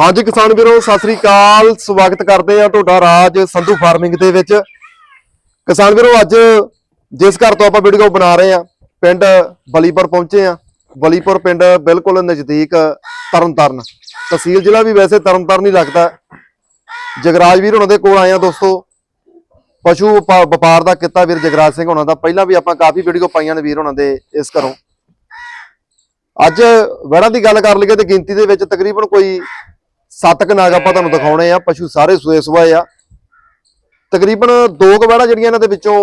ਹਾਂਜੀ ਕਿਸਾਨ ਵੀਰੋ, ਸਤਿ ਸ੍ਰੀ ਅਕਾਲ। ਸਵਾਗਤ ਕਰਦੇ ਆ ਤੁਹਾਡਾ ਰਾਜ ਸੰਧੂ ਫਾਰਮਿੰਗ ਦੇ ਵਿੱਚ। ਕਿਸਾਨ ਵੀਰੋ, ਅੱਜ ਜਿਸ ਘਰ ਤੋਂ ਆਪਾਂ ਵੀਡੀਓ ਬਣਾ ਰਹੇ ਆ ਪਿੰਡ ਬਲੀਪੁਰ ਪਹੁੰਚੇ ਆ ਬਲੀਪੁਰ ਪਿੰਡ ਬਿਲਕੁਲ ਨਜ਼ਦੀਕ ਤਰਨਤਾਰਨ। ਤਹਿਸੀਲ ਜ਼ਿਲ੍ਹਾ ਵੀ ਵੈਸੇ ਤਰਨਤਾਰਨ ਹੀ ਲੱਗਦਾ। ਜਗਰਾਜ ਵੀਰ ਉਹਨਾਂ ਦੇ ਕੋਲ ਆਏ ਆ ਦੋਸਤੋ। ਪਸ਼ੂ ਵਪਾ- ਵਪਾਰ ਦਾ ਕਿੱਤਾ ਵੀਰ ਜਗਰਾਜ ਸਿੰਘ ਉਹਨਾਂ ਦਾ। ਪਹਿਲਾਂ ਵੀ ਆਪਾਂ ਕਾਫੀ ਵੀਡੀਓ ਪਾਈਆਂ ਨੇ ਵੀਰ ਉਹਨਾਂ ਦੇ ਇਸ ਘਰੋਂ। ਅੱਜ ਵੜਾਂ ਦੀ ਗੱਲ ਕਰ ਲਈਏ ਤੇ ਗਿਣਤੀ ਦੇ ਵਿੱਚ ਤਕਰੀਬਨ ਕੋਈ ਸੱਤ ਕੁ ਨਾਗ ਆਪਾਂ ਤੁਹਾਨੂੰ ਦਿਖਾਉਣੇ ਆ ਪਸ਼ੂ ਸਾਰੇ ਸੂਏ ਸੁਆਏ ਆ। ਤਕਰੀਬਨ ਦੋ ਕੁ ਵੜਾ ਜਿਹੜੀਆਂ ਇਹਨਾਂ ਦੇ ਵਿੱਚੋਂ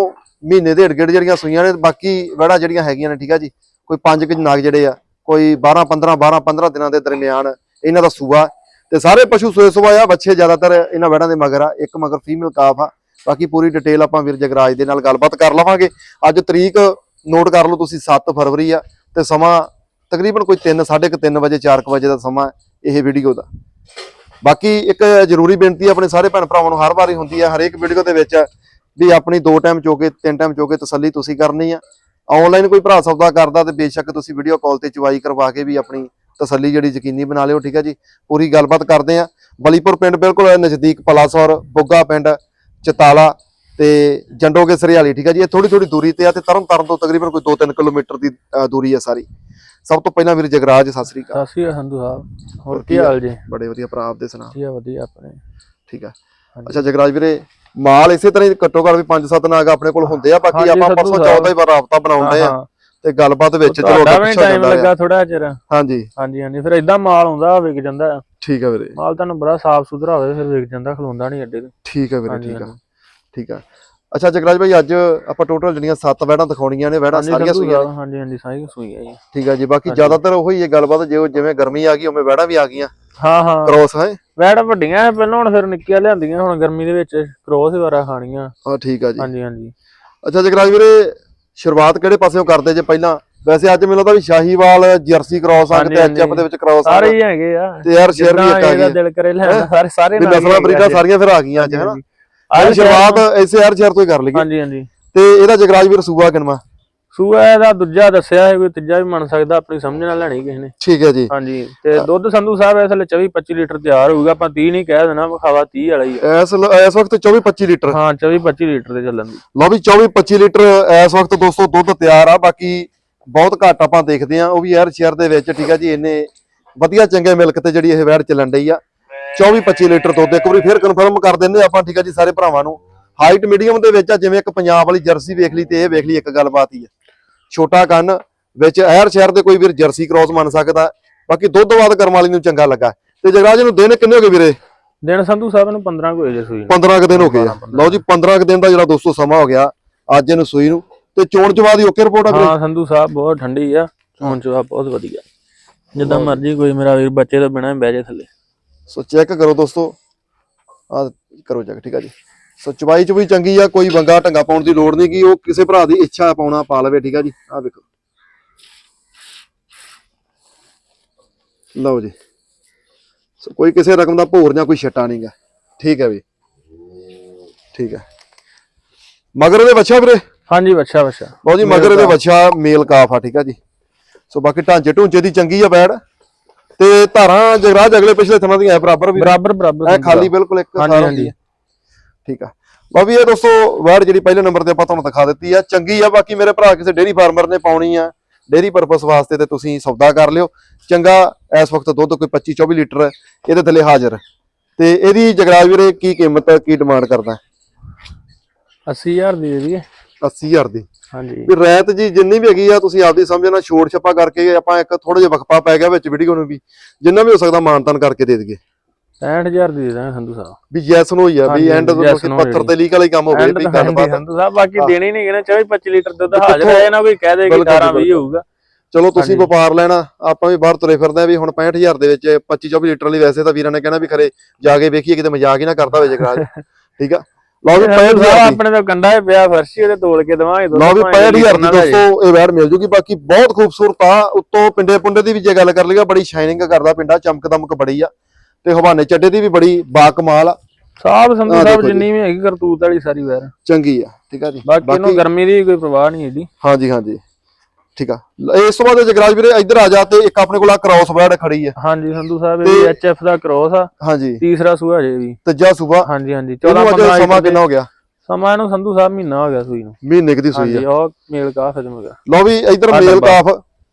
ਮਹੀਨੇ ਦੇ ਢਗੜ ਜਿਹੜੀਆਂ ਸੂਈਆਂ ਨੇ ਬਾਕੀ ਵੜਾ ਜਿਹੜੀਆਂ ਹੈਗੀਆਂ ਨੇ ਠੀਕ ਆ ਜੀ। ਕੋਈ ਪੰਜ ਕੁ ਨਾਗ ਜਿਹੜੇ ਆ ਕੋਈ 12 15 12 15 ਦਿਨਾਂ ਦੇ ਦਰਮਿਆਨ ਇਹਨਾਂ ਦਾ ਸੂਆ। ਤੇ ਸਾਰੇ ਪਸ਼ੂ ਸੂਏ ਸੁਆਏ ਆ ਬੱਚੇ ਜ਼ਿਆਦਾਤਰ ਇਹਨਾਂ ਵੜਾਂ ਦੇ ਮਗਰ ਆ ਇੱਕ ਮਗਰ ਫੀਮੇਲ ਕਾਫ ਆ। ਬਾਕੀ ਪੂਰੀ ਡਿਟੇਲ ਆਪਾਂ ਵੀਰ ਜਗਰਾਜ ਦੇ ਨਾਲ ਗੱਲਬਾਤ ਕਰ ਲਵਾਂਗੇ। ਅੱਜ ਤਰੀਕ ਨੋਟ ਕਰ ਲਓ ਤੁਸੀਂ 7 ਫਰਵਰੀ ਆ ਤੇ ਸਮਾਂ ਤਕਰੀਬਨ ਕੋਈ 3 3:30 ਵਜੇ 4 ਵਜੇ ਦਾ ਸਮਾਂ ਇਹ ਵੀਡੀਓ ਦਾ। ਬਾਕੀ ਇੱਕ ਜ਼ਰੂਰੀ ਬੇਨਤੀ ਆਪਣੇ ਸਾਰੇ ਭੈਣ ਭਰਾਵਾਂ ਨੂੰ ਹਰ ਵਾਰੀ ਹੁੰਦੀ ਹੈ, ਹਰੇਕ ਵੀਡੀਓ ਦੇ ਵਿੱਚ ਵੀ ਆਪਣੀ ਦੋ ਟਾਈਮ ਚੋਕੇ, ਤਿੰਨ ਟਾਈਮ ਚੋਕੇ ਤਸੱਲੀ ਤੁਸੀਂ ਕਰਨੀ ਆ। ਆਨਲਾਈਨ ਕੋਈ ਭਰਾ ਸੌਦਾ ਕਰਦਾ ਤੇ ਬੇਸ਼ੱਕ ਤੁਸੀਂ ਵੀਡੀਓ ਕਾਲ ਤੇ ਚੁਵਾਈ ਕਰਵਾ ਕੇ ਵੀ ਆਪਣੀ ਤਸੱਲੀ ਜਿਹੜੀ ਯਕੀਨੀ ਬਣਾ ਲਿਓ, ਠੀਕ ਹੈ ਜੀ? ਪੂਰੀ ਗੱਲਬਾਤ ਕਰਦੇ ਆ। ਬਲੀਪੁਰ ਪਿੰਡ ਬਿਲਕੁਲ ਨਜ਼ਦੀਕ ਪਲਾਸੌਰ, ਬੁੱਗਾ ਪਿੰਡ, ਚਤਾਲਾ ਤੇ ਜੰਡੋਗੇ ਸਰਿਆਲੀ, ਠੀਕ ਹੈ ਜੀ? ਇਹ ਥੋੜੀ ਥੋੜੀ ਦੂਰੀ ਤੇ ਆ ਤੇ ਤਰਨ ਤਾਰਨ ਤੋਂ ਤਕਰੀਬਨ ਕੋਈ 2-3 ਕਿਲੋਮੀਟਰ ਦੀ ਦੂਰੀ ਹੈ ਸਾਰੀ। ਸਭ ਤੋਂ ਪਹਿਲਾਂ ਵੀਰ ਜਗਰਾਜ ਸਤਿ ਸ੍ਰੀ ਅਕਾਲ। ਸਤਿ ਸ਼੍ਰੀ ਅਕਾਲ ਸੰਧੂ ਸਾਹਿਬ। ਹੋਰ ਕੀ ਹਾਲ ਜੀ? ਬੜੇ ਵਧੀਆ ਭਰਾ ਆਪਦੇ ਸੁਣਾ ਵਧੀਆ ਵਧੀਆ ਆਪਣੇ। ਠੀਕ ਆ। ਅੱਛਾ ਜਗਰਾਜ ਵੀਰੇ ਮਾਲ ਇਸੇ ਤਰ੍ਹਾਂ ਹੀ ਘੱਟੋ ਘੱਟ ਵੀ 5-7 ਨਾਗ ਆਪਣੇ ਕੋਲ ਹੁੰਦੇ ਆ ਬਾਕੀ ਆਪਾਂ ਪਰਸੋਂ ਸਾਹਿਬ। ਚੌਥਾ ਹੀ ਵਾਰ ਰਾਬਤਾ ਬਣਾਉਂਦੇ ਆ ਤੇ ਗੱਲਬਾਤ ਵਿੱਚ ਚਲੋ ਅੱਗੇ ਟਾਈਮ ਲੱਗਾ ਥੋੜਾ ਚਿਰ। ਹਾਂਜੀ। ਹਾਂਜੀ ਹਾਂਜੀ। ਫਿਰ ਇਦਾਂ ਮਾਲ ਆਉਂਦਾ ਵਿਕ ਜਾਂਦਾ। ਠੀਕ ਆ ਵੀਰੇ। ਮਾਲ ਤੁਹਾਨੂੰ ਬੜਾ ਸਾਫ਼ ਸੁਥਰਾ ਹੋਵੇ ਫਿਰ ਵਿਕ ਜਾਂਦਾ ਖਲੋਂਦਾ ਨਹੀਂ ਅੱਡੇ ਤੇ। ਠੀਕ ਆ ਵੀਰੇ ਠੀਕ ਆ। ਠੀਕ ਆ। ਅੱਛਾ ਜਗਰਾਜ ਭਾਈ ਅੱਜ ਆਪਾਂ ਟੋਟਲ ਜਿਹੜੀਆਂ 7 ਵੈੜਾਂ ਦਿਖਾਉਣੀਆਂ ਨੇ ਵੈੜਾਂ ਸਾਰੀਆਂ ਸੂਈਆਂ ਨੇ ਹਾਂਜੀ ਹਾਂਜੀ ਸਾਰੀ ਸੂਈ ਹੈ ਜੀ। ਠੀਕ ਆ ਜੀ ਬਾਕੀ। ਜ਼ਿਆਦਾਤਰ ਉਹੀ ਹੈ ਗੱਲਬਾਤ ਜਿਵੇਂ ਜਿਵੇਂ ਗਰਮੀ ਆ ਗਈ ਉਵੇਂ ਵੈੜਾਂ ਵੀ ਆ ਗਈਆਂ। ਹਾਂ ਹਾਂ। ਕ੍ਰੋਸ ਹੈ? ਵੈੜ ਵੱਡੀਆਂ ਹੈ, ਪਹਿਲਾਂ ਹੁਣ ਫਿਰ ਨਿੱਕੀਆਂ ਲਿਆਂਦੀਆਂ ਹੁਣ ਗਰਮੀ ਦੇ ਵਿੱਚ ਕ੍ਰੋਸ ਵਾਰਾ ਖਾਣੀਆਂ। ਹਾਂ ਠੀਕ ਆ ਜੀ। ਹਾਂਜੀ ਹਾਂਜੀ। ਅੱਛਾ ਜਗਰਾਜ ਵੀਰੇ ਸ਼ੁਰੂਆਤ ਕਿਹੜੇ ਪਾਸਿਓਂ ਕਰਦੇ ਜੇ ਪਹਿਲਾਂ? ਵੈਸੇ ਅੱਜ ਮੈਨੂੰ ਲੱਗਦਾ ਵੀ ਸ਼ਾਹੀਵਾਲ ਜਰਸੀ ਕ੍ਰੋਸ ਆ ਤੇ ਐਚਐਫ। ਦੇ ਵਿੱਚ ਕ੍ਰੋਸ ਆ। ਸਾਰੇ ਹੀ ਹੈਗੇ ਆ। ਤੇ ਯਾਰ ਸ਼ੇਰ ਵੀ ਇੱਕ ਆ ਗਈ ਦਿਲ ਕਰੇ ਲੈਣ ਸਾਰੇ ਸਾਰੇ ਨਾਲ ਹੀ ਨਸਲਾਂ ਬਰੀਡਾਂ। ਸਾਰੀਆਂ ਫਿਰ ਆ ਗਈਆਂ ਅੱਜ ਹਨਾ? ਅੱਜ ਸ਼ੁਰੂਆਤ ਐਸੇ ਹਰ ਸ਼ਹਿਰ ਤੋਂ ਹੀ ਕਰ ਲਈਏ। ਹਾਂਜੀ ਹਾਂਜੀ। ਤੇ ਇਹਦਾ ਜਗਰਾਜ ਵੀਰ ਸੂਆ ਕਿਨਵਾ ਸੂਆ ਇਹਦਾ ਦੂਜਾ ਦੱਸਿਆ ਹੈ ਕੋਈ ਤੀਜਾ ਵੀ ਮੰਨ ਸਕਦਾ ਆਪਣੀ ਸਮਝ ਨਾਲ ਲੈਣੀ ਕਿਸੇ ਨੇ। ਠੀਕ ਹੈ ਜੀ। ਹਾਂਜੀ ਤੇ ਦੁੱਧ ਸੰਧੂ ਸਾਹਿਬ ਇਸ ਵੇਲੇ 24 25 ਲੀਟਰ ਤਿਆਰ ਹੋਊਗਾ ਆਪਾਂ 30 ਨਹੀਂ ਕਹਿ ਦੇਣਾ ਵਿਖਾਵਾ 30 ਵਾਲਾ ਹੀ ਇਸ ਇਸ ਵਕਤ 24 25 ਲੀਟਰ। ਹਾਂ 24 25 ਲੀਟਰ ਦੇ ਚੱਲਣ ਦੀ। ਲਓ ਵੀ 24 25 ਲੀਟਰ ਇਸ ਵਕਤ ਦੋਸਤੋ ਦੁੱਧ ਤਿਆਰ ਆ ਬਾਕੀ ਬਹੁਤ ਘੱਟ ਆਪਾਂ ਦੇਖਦੇ ਆ ਉਹ ਵੀ ਹਰ ਸ਼ਹਿਰ ਦੇ ਵਿੱਚ ਠੀਕ ਹੈ ਜੀ ਇਹਨੇ ਵਧੀਆ ਚੰਗੇ ਮਿਲਕ ਤੇ ਜਿਹੜੀ ਇਹ ਵੈੜ ਚੱਲਣ ਡਈ ਆ। 24 25 ਲੀਟਰ ਦੁੱਧ ਇੱਕ ਵਾਰੀ ਫੇਰ ਕਨਫਰਮ ਕਰ ਦਿੰਦੇ ਆਪਾਂ ਠੀਕ ਹੈ ਜੀ ਸਾਰੇ ਭਰਾਵਾਂ ਨੂੰ। ਹਾਈਟ ਮੀਡੀਅਮ ਦੇ ਵਿੱਚ ਆ ਜਿਵੇਂ ਇੱਕ ਪੰਜਾਬ ਵਾਲੀ ਜਰਸੀ ਵੇਖ ਲਈ ਤੇ ਇਹ ਵੇਖ ਲਈ ਇੱਕ ਗੱਲਬਾਤ ਹੀ ਆ। ਛੋਟਾ ਕੰਨ ਵਿੱਚ ਹਰ ਸ਼ਹਿਰ ਦੇ ਕੋਈ ਵੀਰ ਜਰਸੀ ਕ੍ਰੋਸ ਮੰਨ ਸਕਦਾ। ਬਾਕੀ ਦੁੱਧ ਬਾਦ ਕਰਮ ਵਾਲੀ ਨੂੰ ਚੰਗਾ ਲੱਗਾ। ਤੇ ਜਗਰਾਜ ਨੂੰ ਦਿਨ ਕਿੰਨੇ ਹੋ ਗਏ ਵੀਰੇ? ਦਿਨ ਸੰਧੂ ਸਾਹਿਬ ਨੂੰ 15 ਕੋਈ ਜੇ ਸੂਈ ਨੂੰ। 15 ਕੁ ਦਿਨ ਹੋ ਗਏ ਆ। 15 ਲਓ ਜੀ 15 ਕੁ ਦਿਨ ਦਾ ਜਿਹੜਾ ਦੋਸਤੋ ਸਮਾਂ ਹੋ ਗਿਆ ਅੱਜ ਇਹਨੂੰ ਸੂਈ ਨੂੰ। ਤੇ ਚੋਣ ਚ ਬਾਅਦ ਓਕੇ ਰਿਪੋਰਟ ਆ ਵੀਰੇ? ਹਾਂ ਸੰਧੂ ਸਾਹਿਬ ਬਹੁਤ ਠੰਡੀ ਆ। ਹੁਣ ਚਵਾ ਬਹੁਤ ਵਧੀਆ। ਜਿੱਦਾਂ ਮਰਜ਼ੀ ਕੋਈ ਮੇਰਾ ਵੀਰ ਬੱਚੇ ਤੋਂ ਬਿਨਾਂ ਬਹਿ ਜੇ ਥੱਲੇ। ਸੋ ਚੈੱਕ ਕਰੋ ਦੋਸਤੋ। ਆ ਕਰੋ ਚੈੱਕ ਠੀਕ ਆ ਜੀ। ਸੋ ਚਵਾਈ ਚ ਵੀ ਚੰਗੀ ਆ ਕੋਈ ਬੰਗਾ ਢੰਗਾ ਪਾਉਣ ਦੀ ਲੋੜ ਨਹੀਂ ਕਿ ਉਹ ਕਿਸੇ ਭਰਾ ਦੀ ਇੱਛਾ ਪਾਉਣਾ ਪਾ ਲਵੇ ਠੀਕ ਆ ਜੀ। ਆ ਵੇਖੋ। ਲਓ ਜੀ। ਸੋ ਕੋਈ ਕਿਸੇ ਰਕਮ ਦਾ ਭੋਰ ਜਾਂ ਕੋਈ ਛੱਟਾ ਨਹੀਂਗਾ ਠੀਕ ਹੈ ਵੀ। ਠੀਕ ਹੈ ਮਗਰ ਇਹਦੇ ਬੱਚਾ ਵੀਰੇ? ਹਾਂਜੀ ਬੱਚਾ ਬੱਚਾ ਲਓ ਜੀ ਮਗਰ ਇਹਦੇ ਬੱਚਾ ਮੇਲ ਕਾਫ ਆ ਠੀਕ ਆ ਜੀ। ਸੋ ਬਾਕੀ ਢਾਂਚੇ ਢੂੰਚੇ ਦੀ ਚੰਗੀ ਆ ਬੈੜ। ਤੇ ਧਾਰਾਂ ਜਗਰਾਜ ਅਗਲੇ ਪਿਛਲੇ ਥਣਾਂ ਦੀਆਂ ਬਰਾਬਰ ਵੀ। ਬਰਾਬਰ ਬਰਾਬਰ ਸੰਧੂ ਖਾਲੀ। ਬਿਲਕੁਲ ਇੱਕ ਹਾਂਜੀ। ਹੁੰਦੀ ਹੈ ਠੀਕ ਆ। ਵੀ ਇਹ ਦੋਸਤੋ ਵੈੜ ਜਿਹੜੀ ਪਹਿਲੇ ਨੰਬਰ ਤੇ ਆਪਾਂ ਤੁਹਾਨੂੰ ਦਿਖਾ ਦਿੱਤੀ ਆ ਚੰਗੀ ਆ ਬਾਕੀ ਮੇਰੇ ਭਰਾ ਕਿਸੇ ਡੇਰੀ ਫਾਰਮਰ ਨੇ ਪਾਉਣੀ ਆ ਡੇਰੀ ਪਰਪਸ ਵਾਸਤੇ ਤੇ ਤੁਸੀਂ ਸੌਦਾ ਕਰ ਲਿਓ। ਚੰਗਾ ਇਸ ਵਕਤ ਦੁੱਧ ਕੋਈ 25 24 ਲੀਟਰ ਇਹਦੇ ਥੱਲੇ ਹਾਜ਼ਰ। ਤੇ ਇਹਦੀ ਜਗਰਾਜ ਵੀਰੇ ਕੀ ਕੀਮਤ ਕੀ ਡਿਮਾਂਡ ਕਰਦਾ? 80000 ਦੀ ਦੇ ਦਈਏ। 80000 ਦੀ। ਹਾਂਜੀ। ਵੀ ਰੈਤ ਜੀ ਜਿੰਨੀ ਵੀ ਹੈਗੀ ਆ ਤੁਸੀਂ ਆਪਦੀ ਸਮਝਣਾ ਛੋੜ ਛੱਪਾ ਕਰਕੇ ਆਪਾਂ ਇੱਕ ਥੋੜਾ ਜਿਹਾ ਵਕਫਾ ਪੈ ਗਿਆ ਵਿੱਚ ਵੀਡੀਓ ਨੂੰ ਵੀ ਜਿੰਨਾ ਵੀ ਹੋ ਸਕਦਾ ਮਾਨਤਨ ਕਰਕੇ ਦੇ ਦਈਏ। 65000 ਦੀ ਦੇ ਦਾਂਗੇ ਸੰਧੂ ਸਾਹਿਬ। ਵੀ ਜੈਸ ਨੂੰ ਹੀ ਆ ਵੀ ਐਂਡ ਪੱਥਰ ਤੇ ਲੀਕ ਵਾਲਾ ਕੰਮ ਹੋਵੇ ਵੀ ਗੱਲਬਾਤ ਸੰਧੂ ਸਾਹਿਬ ਬਾਕੀ। ਦੇਣੀ ਨਹੀਂ ਕਿ 24 25 ਲੀਟਰ ਦੁੱਧ ਹਾਜ਼ਰ ਹੈ ਨਾ ਕੋਈ ਕਹਿ ਦੇ ਕਿ ਬਿਲਕੁਲ, 18 20 ਬਿਲਕੁਲ। ਹੋਊਗਾ। ਚਲੋ ਤੁਸੀਂ। ਵਪਾਰ ਲੈਣਾ ਆਪਾਂ ਵੀ ਬਾਹਰ ਤੁਰੇ ਫਿਰਦੇ ਆ ਵੀ ਹੁਣ 65000 ਦੇ ਵਿੱਚ 25 24 ਲੀਟਰ ਲਈ ਵੈਸੇ ਤਾਂ ਵੀਰਾਂ ਨੇ ਕਹਿਣਾ ਵੀ ਖਰੇ ਜਾ ਕੇ ਵੇਖੀਏ ਕਿਤੇ ਮਜ਼ਾਕ ਹੀ ਨਾ ਕਰਦਾ ਹੋਵੇ ਜਗਰਾਜ। ਠੀਕ ਆ? ਲਓ ਵੀ ਸੰਧੂ 65000 ਸਾਹਿਬ ਦੀ। ਆਪਣੇ ਤੋਂ ਕੰਡਾ ਹੀ ਪਿਆ ਫਰਸ਼ੀ ਉਹਦੇ ਤੋੜ ਕੇ ਦਵਾਂਗੇ ਦੁੱਧ ਲਓ ਵੀ ਭਾਵੇਂ 65000 ਦੀ ਲੀਟਰ ਨਾਲ ਦੋਸਤੋ ਇਹ ਵੈੜ ਮਿਲ ਜੂਗੀ। ਬਾਕੀ ਬਹੁਤ ਖੂਬਸੂਰਤ ਆ ਉੱਤੋਂ ਪਿੰਡੇ ਪੁੰਡੇ ਦੀ ਵੀ ਜੇ ਗੱਲ ਕਰ ਲਈਏ ਬੜੀ ਸ਼ਾਈਨਿੰਗ ਕਰਦਾ ਪਿੰਡਾ ਚਮਕ ਦਮਕ ਬੜੀ ਆ। ਤੇ ਹਵਾਨੇ ਚੱਡੇ ਦੀ ਵੀ ਬੜੀ ਬਾ ਕਮਾਲ ਆ। ਸਾਹਿਬ ਸੰਧੂ ਸਾਹਿਬ। ਜਿੰਨੀ ਵੀ ਹੈਗੀ ਕਰਤੂਤ ਵਾਲੀ ਸਾਰੀ ਵੈਰ। ਚੰਗੀ ਆ ਠੀਕ ਆ ਜੀ। ਬਾਕੀ ਇਹਨੂੰ ਗਰਮੀ ਦੀ ਕੋਈ ਪਰਵਾਹ ਨਹੀਂ ਏਡੀ ਹਾਂਜੀ ਹਾਂਜੀ। ਠੀਕ ਆ। ਇਸ ਤੋਂ ਬਾਅਦ ਜਗਰਾਜ ਵੀਰੇ ਇੱਧਰ ਆ ਜਾ ਤੇ ਇੱਕ ਆਪਣੇ ਕੋਲ ਆ ਕ੍ਰਾਸ ਬਰਡ ਖੜੀ ਆ। ਹਾਂਜੀ ਸੰਧੂ ਸਾਹਿਬ ਇਹ ਐਚਐਫ ਦਾ ਕ੍ਰੋਸ ਆ। ਹਾਂਜੀ। ਤੀਸਰਾ ਸੂਆ ਜੇ ਵੀ। ਤੀਜਾ ਸੂਬਾ। ਹਾਂਜੀ ਹਾਂਜੀ 14 ਇਹਨੂੰ ਅੱਜ 15 ਸਮਾਂ ਕਿੰਨਾ ਹੋ ਗਿਆ? ਸਮਾਂ ਇਹਨੂੰ ਸੰਧੂ ਸਾਹਿਬ ਮਹੀਨਾ ਹੋ ਗਿਆ ਸੂਈ ਨੂੰ। ਮਹੀਨੇ ਦੀ ਸੂਈ ਹਾਂਜੀ ਆ। ਉਹ ਮੇਲ ਕਾ ਖਤਮ ਹੋ ਗਿਆ। ਲਓ ਵੀ ਇੱਧਰ ਮੇਲ। ਕਾਫ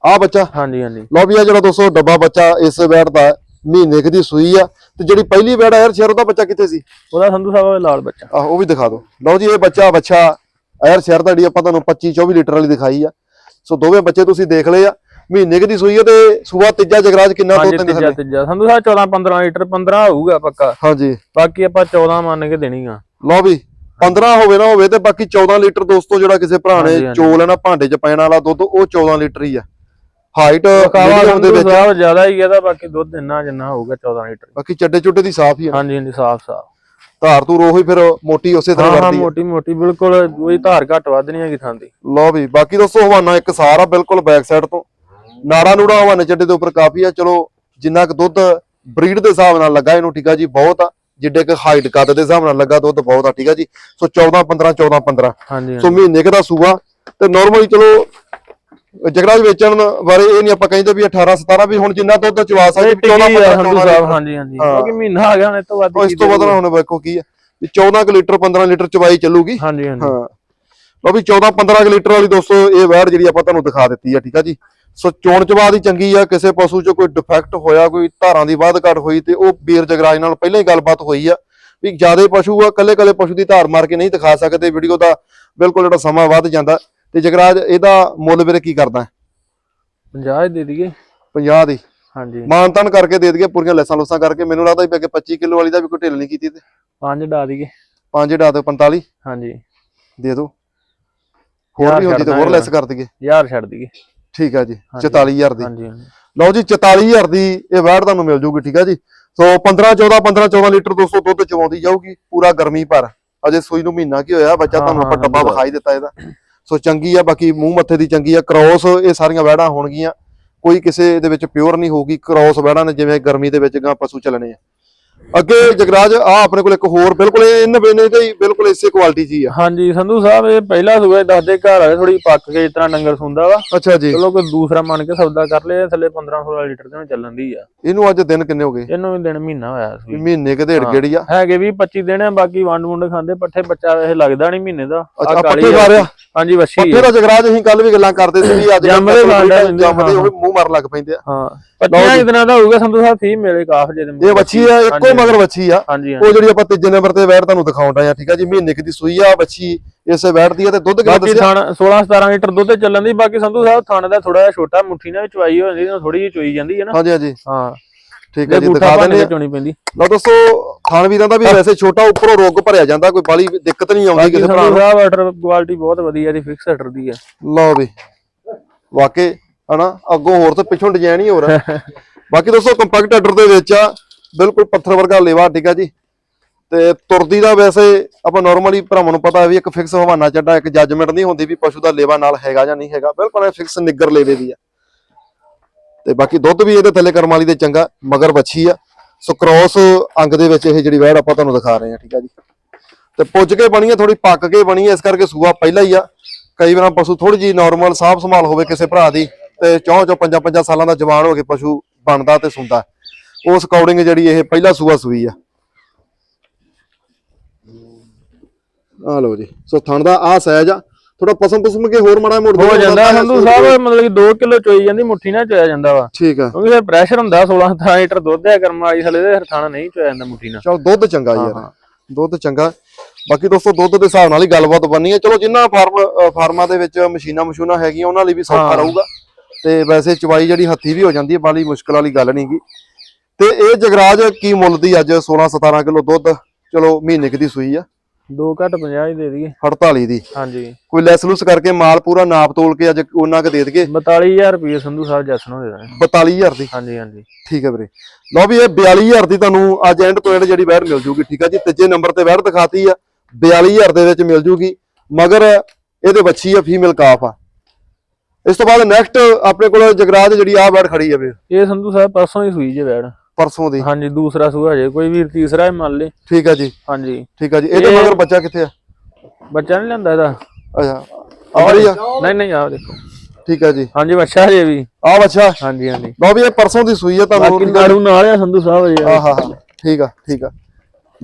ਆ ਬੱਚਾ। ਹਾਂਜੀ ਹਾਂਜੀ। ਲਓ ਵੀ ਆ ਜਿਹੜਾ ਦੋਸਤੋ ਡੱਬਾ ਬੱਚਾ ਇਸ ਬੈੜ ਦਾ ਮਹੀਨੇ ਦੀ ਸੂਈ ਆ। ਤੇ ਜਿਹੜੀ ਪਹਿਲੀ ਬੈੜ ਆ ਯਾਰ ਸ਼ਹਿਰ ਦਾ ਬੱਚਾ ਕਿੱਥੇ ਸੀ? ਉਹਦਾ ਸੰਧੂ ਸਾਹਿਬ ਲਾਲ ਬੱਚਾ। ਆਹ ਉਹ ਵੀ ਦਿਖਾ ਦਿਓ। ਲਓ ਜੀ ਇਹ ਬੱਚਾ ਬੱਚਾ ਯਾਰ ਸ਼ਹਿਰ ਦਾ ਜਿਹੜੀ ਆਪਾਂ ਤੁਹਾਨੂੰ 25 24 ਲੀਟਰ ਵਾਲੀ ਦਿਖਾਈ ਆ। ਸੋ ਦੋਵੇਂ ਬੱਚੇ ਤੁਸੀਂ ਦੇਖ ਲਏ ਆ। ਮਹੀਨੇ ਕੁ ਦੀ ਸੂਈ ਤੇ ਸੂਆ ਤੀਜਾ ਜਗਰਾਜ ਕਿੰਨਾ ਦੋ ਤਿੰਨ ਤੀਜਾ ਤੀਜਾ। ਸੰਧੂ ਸਾਹਿਬ 14 15 ਲੀਟਰ 15 ਹੋਊਗਾ ਪੱਕਾ। ਹਾਂਜੀ। ਬਾਕੀ ਆਪਾਂ 14 ਮੰਨ ਕੇ ਦੇਣੀ ਆ ਲਓ ਵੀ 15 ਹੋਵੇ ਨਾ ਹੋਵੇ ਤੇ ਬਾਕੀ 14 ਲੀਟਰ ਦੋਸਤੋ ਜਿਹੜਾ ਕਿਸੇ ਭਰਾ ਨੇ। ਚੋਲ ਹੈ ਨਾ ਭਾਂਡੇ 'ਚ ਪੈਣ ਵਾਲਾ ਦੁੱਧ ਉਹ 14 ਲੀਟਰ ਹੀ ਆ। ਹਾਈਟ ਕਾਵਾ ਦੇ ਵਿੱਚ ਜ਼ਿਆਦਾ ਹੀ ਇਹਦਾ ਬਾਕੀ ਦੁੱਧ ਇੰਨਾ ਜਿੰਨਾ ਹੋਊਗਾ 14 ਲੀਟਰ। ਬਾਕੀ ਚੱਡੇ ਚੁੱਡੇ ਦੀ ਸਾਫ਼ ਹੀ ਆ ਹਾਂਜੀ ਹਾਂਜੀ ਸਾਫ਼ ਸਾਫ਼। ਧਾਰ ਧੂਰ ਉਹੀ ਫਿਰ ਮੋਟੀ ਉਸੇ ਤਰ੍ਹਾਂ ਹਾਂ ਹਾਂ ਵਰਦੀ ਮੋਟੀ ਮੋਟੀ ਬਿਲਕੁਲ ਕੋਈ ਧਾਰ ਘੱਟ ਵੱਧ ਨਹੀਂ ਹੈਗੀ ਥਾਂ ਦੀ। ਲਓ ਵੀ ਬਾਕੀ ਦੋਸਤੋ ਹਵਾਨਾ ਇੱਕ ਸਾਰਾ ਬਿਲਕੁਲ ਬੈਕ ਸਾਈਡ ਤੋਂ। ਨਾੜਾ ਨੂੜਾ ਹਵਾਨੇ ਚੱਡੇ ਦੇ ਉੱਪਰ ਕਾਫੀ ਆ। ਚਲੋ ਜਿੰਨਾ ਕੁ ਦੁੱਧ ਬਰੀਡ ਦੇ ਹਿਸਾਬ ਨਾਲ ਲੱਗਾ ਇਹਨੂੰ ਠੀਕ ਆ ਜੀ ਬਹੁਤ ਆ। ਜਿੱਡੇ ਕੁ ਹਾਈਟ ਕੱਦ ਦੇ ਹਿਸਾਬ ਨਾਲ ਲੱਗਾ ਦੁੱਧ ਬਹੁਤ ਆ ਠੀਕ ਆ ਜੀ। ਸੋ 14 15 14 15 ਹਾਂਜੀ ਸੋ ਮਹੀਨੇ ਕੁ ਦਾ ਸੂਆ। ਤੇ ਨਾਰਮਲੀ ਚਲੋ ਜਗਰਾਜ ਵੇਚਣ ਬਾਰੇ ਇਹ ਨਹੀਂ ਆਪਾਂ ਕਹਿੰਦੇ ਵੀ 18 17 ਵੀ ਹੁਣ ਜਿੰਨਾ ਦੁੱਧ ਚਵਾ ਸਕਦੇ ਇਹ ਵੀ 14 ਟਿੱਕੀ ਆ 15 ਸੰਧੂ 14 ਸਾਹਿਬ ਹਾਂਜੀ ਹਾਂਜੀ। ਕਿਉਂਕਿ ਮਹੀਨਾ ਆ ਗਿਆ ਹੁਣ ਇਹ ਤੋਂ ਵੱਧ ਇਸ ਤੋਂ ਵੱਧ ਹੁਣ ਵੇਖੋ ਕੀ ਆ। ਵੀ 14 ਕੁ ਲੀਟਰ 15 ਲੀਟਰ ਚਵਾਈ ਚੱਲੂਗੀ। ਹਾਂਜੀ ਹਾਂਜੀ। ਹਾਂ। ਲਓ ਵੀ 14 15 ਲੀਟਰ ਵਾਲੀ ਦੋਸਤੋ ਇਹ ਵੈੜ ਜਿਹੜੀ ਆਪਾਂ ਤੁਹਾਨੂੰ ਦਿਖਾ ਦਿੱਤੀ ਆ ਠੀਕ ਆ ਜੀ? ਸੋ ਚੋਣ ਚਵਾ ਦੀ ਚੰਗੀ ਆ ਕਿਸੇ ਪਸ਼ੂ 'ਚ ਕੋਈ ਡਿਫੈਕਟ ਹੋਇਆ ਕੋਈ ਧਾਰਾਂ ਦੀ ਵੱਧ ਘਟ ਹੋਈ ਤੇ ਉਹ ਬੀਰ ਜਗਰਾਜ ਨਾਲ ਪਹਿਲਾਂ ਹੀ ਗੱਲਬਾਤ ਹੋਈ ਆ ਵੀ ਜਿਆਦੇ ਪਸ਼ੂ ਆ ਕੱਲੇ ਕੱਲੇ ਪਸ਼ੂ ਦੀ ਧਾਰ ਮਾਰ ਕੇ ਨਹੀਂ ਦਿਖਾ ਸਕਦੇ ਵੀਡੀਓ ਦਾ ਬਿਲਕੁਲ ਜਿਹੜਾ ਸਮਾਂ ਵੱਧ ਜਾਂਦਾ। ਤੇ ਜਗਰਾਜ ਇਹਦਾ ਮੁੱਲ ਵੀਰੇ ਕੀ ਕਰਦਾ? 50 ਦੇ ਦਈਏ। 50 ਦੀ। ਹਾਂਜੀ। ਮਾਨਤਨ ਕਰਕੇ ਦੇ ਦਈਏ ਪੂਰੀਆਂ ਲੈਸਾਂ ਲੂਸਾਂ ਕਰਕੇ। ਮੈਨੂੰ ਲੱਗਦਾ ਵੀ ਅੱਗੇ 25 ਕਿਲੋ ਵਾਲੀ ਦਾ ਵੀ ਕੋਈ ਢਿੱਲ ਨਹੀਂ ਕੀਤੀ ਤੇ। ਪੰਜ ਡਾ ਦਈਏ। 5 ਡਾ ਦਿਓ 45 ਹਾਂਜੀ। ਦੇ ਦਿਓ। ਹੋਰ ਵੀ ਹੁੰਦੀ ਤੇ ਹੋਰ। ਲੈਸ ਕਰ ਦਈਏ। ਯਾਰ ਛੱਡ ਦਈਏ। ਠੀਕ ਆ ਜੀ ਹਾਂਜੀ। 44000 ਦੀ। ਹਾਂਜੀ ਲਓ ਜੀ 44000 ਦੀ ਇਹ ਵੈੜ ਤੁਹਾਨੂੰ ਮਿਲ ਜੂਗੀ ਠੀਕ ਆ ਜੀ। ਸੋ 15 14 15 14 ਲੀਟਰ ਦੋਸਤੋ ਦੁੱਧ ਚਵਾਉਂਦੀ ਜਾਊਗੀ। ਪੂਰਾ ਗਰਮੀ ਭਰ। ਅਜੇ ਸੂਈ ਨੂੰ ਮਹੀਨਾ ਕੀ ਹੋਇਆ ਬੱਚਾ ਤੁਹਾਨੂੰ ਆਪਾਂ ਡੱਬਾ। ਵਿਖਾਈ ਦਿੱਤਾ ਇਹਦਾ। ਸੋ ਚੰਗੀ ਆ, ਬਾਕੀ ਮੂੰਹ ਮੱਥੇ ਦੀ ਚੰਗੀ ਆ। ਕ੍ਰੋਸ ਇਹ ਸਾਰੀਆਂ ਵਹਿੜਾਂ ਹੋਣਗੀਆਂ। ਕੋਈ ਕਿਸੇ ਦੇ ਵਿੱਚ ਪਿਓਰ ਨਹੀਂ ਹੋਊਗੀ। ਕ੍ਰੋਸ ਵਹਿੜਾਂ ਨੇ ਜਿਵੇਂ ਗਰਮੀ ਦੇ ਵਿੱਚ ਗਾਂ ਪਸ਼ੂ ਚੱਲਣੇ ਆ। ਅੱਗੇ ਜਗਰਾਜ ਆ ਆਪਣੇ ਕੋਲ ਇੱਕ ਹੋਰ ਬਿਲਕੁਲ ਇਹਨਾਂ ਬੇਨੇ ਦੇ ਬਿਲਕੁਲ ਇਸੇ ਕੁਆਲਿਟੀ ਜੀ ਆ। ਹਾਂਜੀ ਸੰਧੂ ਸਾਹਿਬ ਇਹ ਪਹਿਲਾ ਸੂਆ ਦੱਸਦੇ ਘਰ ਵਾਲੇ ਥੋੜੀ ਪੱਕ ਕੇ ਤਰ੍ਹਾਂ ਡੰਗਰ ਸੁੰਦਾ ਵਾ। ਅੱਛਾ ਜੀ। ਚਲੋ ਕੋਈ ਦੂਸਰਾ ਮੰਨ ਕੇ ਸੌਦਾ ਕਰ ਲਿਆ ਥੱਲੇ 15 16 ਲੀਟਰ ਤੇ ਚੱਲਣ ਦੀ ਆ। ਇਹਨੂੰ ਅੱਜ ਦਿਨ ਕਿੰਨੇ ਹੋ ਗਏ? ਇਹਨੂੰ ਵੀ ਦਿਨ ਮਹੀਨਾ ਹੋਇਆ ਸੀ ਮਹੀਨੇ ਕੁ ਢੇੜ ਗੇੜੀ ਆ। ਹੈਗੇ ਵੀ 25 ਦਿਨ ਆ ਬਾਕੀ ਵੰਡ ਵੁੰਡ ਖਾਂਦੇ ਪੱਠੇ ਬੱਚਾ ਇਹ ਲੱਗਦਾ ਨਹੀਂ ਮਹੀਨੇ ਦਾ। ਅੱਛਾ ਪੱਠੇ। ਖਾ ਰਿਹਾ ਹਾਂਜੀ ਵੱਛੀ ਪੱਠੇ। ਦਾ ਜਗਰਾਜ ਅਸੀਂ ਕੱਲ ਵੀ ਗੱਲਾਂ ਕਰਦੇ ਸੀ ਵੀ ਅੱਜ ਜੰਮਦੇ ਰਹਿੰਦੇ, ਜੰਮਦੇ। ਉਹ ਮੂੰਹ ਮਾਰ ਲੱਗ ਪੈਂਦੇ ਆ। ਹਾਂ। 25 ਦਿਨਾਂ ਦਾ ਹੋਊਗਾ ਸੰਧੂ ਸਾਹਿਬ ਫੀ ਮੇਰੇ ਕਾਫ ਜੇ ਦੇ ਇਹ ਵੱਛੀ ਆ ਇੱਕੋ ਮਗਰ ਵੱਛੀ ਆ। ਹਾਂਜੀ ਉਹ ਜਿਹੜੀ ਆਪਾਂ ਤੀਜੇ ਨੰਬਰ ਤੇ ਵੈੜ ਤੁਹਾਨੂੰ ਦਿਖਾਉਣ ਡਏ ਆ ਠੀਕ ਆ ਜੀ? ਮਹੀਨੇ ਦੀ ਸੂਈ ਆ ਵੱਛੀ ਇਸੇ ਵੈੜ ਦੀ ਆ ਤੇ ਦੁੱਧ ਕਿੰਨਾ ਦੱਸਿਆ? ਥਣ 16 17 ਲੀਟਰ ਦੁੱਧ ਤੇ ਚੱਲਣ ਦੀ ਬਾਕੀ ਸੰਧੂ ਸਾਹਿਬ ਥਣ ਦਾ ਥੋੜਾ ਜਿਹਾ ਛੋਟਾ ਮੁੱਠੀ ਨਾਲ ਚਵਾਈ ਹੋ ਜਾਂਦੀ ਥੋੜੀ ਜਿਹੀ ਚੋਈ ਜਾਂਦੀ ਹੈ ਨਾ। ਹਾਂਜੀ ਹਾਂਜੀ। ਹਾਂ। ਠੀਕ ਹੈ ਜੇ ਦਿਖਾ ਦਿੰਦੇ ਆ। ਚੋਣੀ ਪੈਂਦੀ। ਲਓ ਦੋਸਤੋ ਖਾਣ ਵੀਰਾਂ ਦਾ ਵੀ ਵੈਸੇ ਛੋਟਾ ਉੱਪਰੋਂ ਰੋਗ ਭਰਿਆ ਜਾਂਦਾ ਕੋਈ ਬਾਲੀ ਦਿੱਕਤ ਨਹੀਂ ਆਉਂਦੀ ਕਿਸੇ ਨੂੰ। ਸਾਹਿਬ ਵਾਟਰ ਕੁਆਲਿਟੀ ਬਹੁਤ ਵਧੀਆ ਦੀ ਫਿਕਸ ਹਟਰ ਦੀ ਹੈ ਲਓ ਵੀ। ਵਾਕੇ ਹਨਾ? ਅੱਗੋਂ ਹੋਰ ਤੇ ਪਿੱਛੋਂ ਡਿਜ਼ਾਈਨ ਹੀ ਹੋਰ ਆ। ਬਾਕੀ ਦੋਸਤੋ ਕੰਪੈਕਟ ਆਰਡਰ ਦੇ ਵਿੱਚ ਆ ਬਿਲਕੁਲ ਪੱਥਰ ਵਰਗਾ ਲੇਵਾ ਠੀਕ ਆ ਜੀ। ਤੇ ਤੁਰਦੀ ਦਾ ਵੈਸੇ ਆਪਾਂ ਨਾਰਮਲੀ ਭਰਾਵਾਂ ਨੂੰ ਪਤਾ ਹੈ ਵੀ ਇੱਕ ਫਿਕਸ ਹਵਾਨਾ ਚੱਡਾ ਇੱਕ ਜੱਜਮੈਂਟ ਨਹੀਂ ਹੁੰਦੀ ਵੀ ਪਸ਼ੂ ਦਾ ਲੇਵਾ ਨਾਲ ਹੈਗਾ ਜਾਂ ਨਹੀਂ ਹੈਗਾ। ਬਿਲਕੁਲ ਫਿਕਸ ਨਿੱਗਰ ਲੇਵੇ ਦੀ ਆ। ਤੇ ਬਾਕੀ ਦੁੱਧ ਵੀ ਇਹਦੇ ਥੱਲੇ ਕਰਮ ਵਾਲੀ ਦੇ ਚੰਗਾ ਮਗਰ ਬੱਛੀ ਆ। ਸੋ ਕ੍ਰੋਸ ਅੰਗ ਦੇ ਵਿੱਚ ਇਹ ਜਿਹੜੀ ਵੈੜ ਆਪਾਂ ਤੁਹਾਨੂੰ ਦਿਖਾ ਰਹੇ ਹਾਂ ਠੀਕ ਆ ਜੀ। ਤੇ ਪੁੱਜ ਕੇ ਬਣੀ ਆ ਥੋੜੀ ਪੱਕ ਕੇ ਬਣੀ ਆ ਇਸ ਕਰਕੇ ਸੂਆ ਪਹਿਲਾਂ ਹੀ ਆ। ਕਈ ਵਾਰ ਪਸ਼ੂ ਥੋੜੀ ਜੀ ਨਾਰਮਲ ਸਾਫ਼ ਸੰਭਾਲ ਹੋਵੇ ਕਿਸੇ ਭਰਾ ਦੀ ਤੇ ਚੌਂ ਚੌਂ ਪੰਜਾਂ ਪੰਜਾਂ ਸਾਲਾਂ ਦਾ ਜਵਾਨ ਹੋ ਕੇ ਪਸ਼ੂ ਬਣਦਾ ਤੇ ਸੁੰਦਾ। ਉਸ ਅਕੋਰਡਿੰਗ ਜਿਹੜੀ ਇਹ ਪਹਿਲਾ ਸੂਆ ਸੂਈ ਆ। ਆ ਲਓ ਜੀ ਸੋ ਥਣ ਦਾ ਆ ਸਾਈਜ਼ ਆ। ਥੋੜਾ ਪਸਮ ਪਸਮ ਕੇ ਹੋਰ ਮਾੜਾ ਮੋੜ ਹੋ ਜਾਂਦਾ ਸੰਧੂ ਸਾਹਿਬ ਮਤਲਬ ਕਿ 2 ਕਿਲੋ ਚੋਈ ਜਾਂਦੀ ਮੁੱਠੀ ਨਾਲ ਚੋਇਆ ਜਾਂਦਾ ਵਾ। ਠੀਕ ਆ। ਕਿਉਂਕਿ ਫਿਰ ਪ੍ਰੈਸ਼ਰ ਹੁੰਦਾ 16 17 ਲੀਟਰ ਦੁੱਧ ਹੈ ਕਰਮ ਵਾਲੀ ਥਲੇ ਦੇ ਥਾਣਾ ਨਹੀਂ ਚੋਇਆ ਜਾਂਦਾ ਮੁੱਠੀ ਨਾਲ। ਚਲ ਦੁੱਧ ਚੰਗਾ ਯਾਰ। ਦੁੱਧ ਚੰਗਾ। ਬਾਕੀ ਦੋਸਤੋ ਦੁੱਧ ਦੇ ਹਿਸਾਬ ਨਾਲ ਹੀ ਗੱਲਬਾਤ ਬਣਨੀ ਹੈ ਚਲੋ ਜਿੰਨਾ ਫਾਰਮ ਫਾਰਮਾਂ ਦੇ ਵਿੱਚ ਮਸ਼ੀਨਾਂ ਮਸ਼ੂਨਾਂ ਹੈਗੀਆਂ ਉਹਨਾਂ ਲਈ ਵੀ ਸੌਖਾ। ਰਹੂਗਾ। ਤੇ ਵੈਸੇ ਚਵਾਈ ਜਿਹੜੀ ਹੱਥੀ ਵੀ ਹੋ ਜਾਂਦੀ ਹੈ ਬਾਲੀ ਮੁਸ਼ਕਲ ਵਾਲੀ ਗੱਲ ਨਹੀਂਗੀ ਤੇ ਇਹ ਜਗਰਾਜ ਕੀ ਮੁੱਲ ਦੀ ਅੱਜ 16 17 ਕਿਲੋ ਦੁੱਧ ਚਲੋ ਮਹੀਨੇ ਕੁ ਦੀ ਸੂਈ ਆ। 2 ਘੱਟ 50 ਹੀ ਦੇ ਦਈਏ। 48 ਦੀ। ਹਾਂਜੀ। ਕੋਈ ਲੈਸ ਲੂਸ ਕਰਕੇ ਮਾਲ ਪੂਰਾ ਨਾਪ ਤੋਲ ਕੇ ਅੱਜ ਉਹਨਾਂ ਕ ਦੇ ਦਈਏ। 42000 ਰੁਪਏ ਸੰਧੂ ਸਾਹਿਬ ਜੱਸ ਨੂੰ ਦੇ ਦਾਂਗੇ 42000 ਦੀ। ਹਾਂਜੀ ਹਾਂਜੀ। ਠੀਕ ਹੈ ਵੀਰੇ। ਲਓ ਵੀ ਇਹ 42000 ਦੀ ਤੁਹਾਨੂੰ ਅੱਜ ਐਂਡ ਐਂਡ ਜਿਹੜੀ ਵੈਰ ਮਿਲ ਜੂਗੀ ਠੀਕ ਆ ਜੀ? ਤੀਜੇ ਨੰਬਰ ਤੇ ਵੈਰ ਦਿਖਾਤੀ ਆ। 42000 ਦੇ ਵਿੱਚ ਮਿਲ ਜੂਗੀ ਮਗਰ ਇਹਦੇ ਬੱਚੀ ਆ ਫੀਮੇਲ ਕਾਫ ਆ। ਇਸ ਤੋਂ ਬਾਅਦ ਨੈਕਸਟ ਆਪਣੇ ਕੋਲ ਜਗਰਾਜ ਜਿਹੜੀ ਆ ਵੈਰ ਖੜੀ ਆ ਵੀਰ ਇਹ ਸੰਧੂ ਸਾਹਿਬ ਪਰਸੋਂ ਹੀ ਸੂਈ ਜੇ ਵੈੜ ਪਰਸੋਂ ਦੀ। ਹਾਂਜੀ ਦੂਸਰਾ ਸੂਆ ਜੇ ਕੋਈ ਵੀਰ ਤੀਸਰਾ ਹੀ ਮੰਨ ਲੇ। ਠੀਕ ਆ ਜੀ। ਹਾਂਜੀ। ਠੀਕ ਆ ਜੀ। ਇਹਦੇ ਇਹ- ਮਗਰ ਬੱਚਾ ਕਿੱਥੇ ਆ? ਬੱਚਾ ਨਹੀਂ ਲੈਂਦਾ ਇਹਦਾ। ਅੱਛਾ। ਆ ਰਹੀ ਆ? ਨਹੀਂ ਨਹੀਂ ਆਹ ਦੇਖੋ। ਠੀਕ ਆ ਜੀ। ਹਾਂਜੀ ਬੱਚਾ ਜੇ ਵੀ। ਆ ਬੱਚਾ? ਹਾਂਜੀ ਹਾਂਜੀ। ਲਓ ਵੀ ਇਹ ਪਰਸੋਂ ਦੀ ਸੂਈ ਆ ਬਾਕੀ ਤੁਹਾਨੂੰ ਨਾੜੂ ਨਾਲ ਆ ਸੰਧੂ ਸਾਹਿਬ ਜੀ। ਆਹ ਹਾਂ ਠੀਕ ਆ ਠੀਕ ਆ।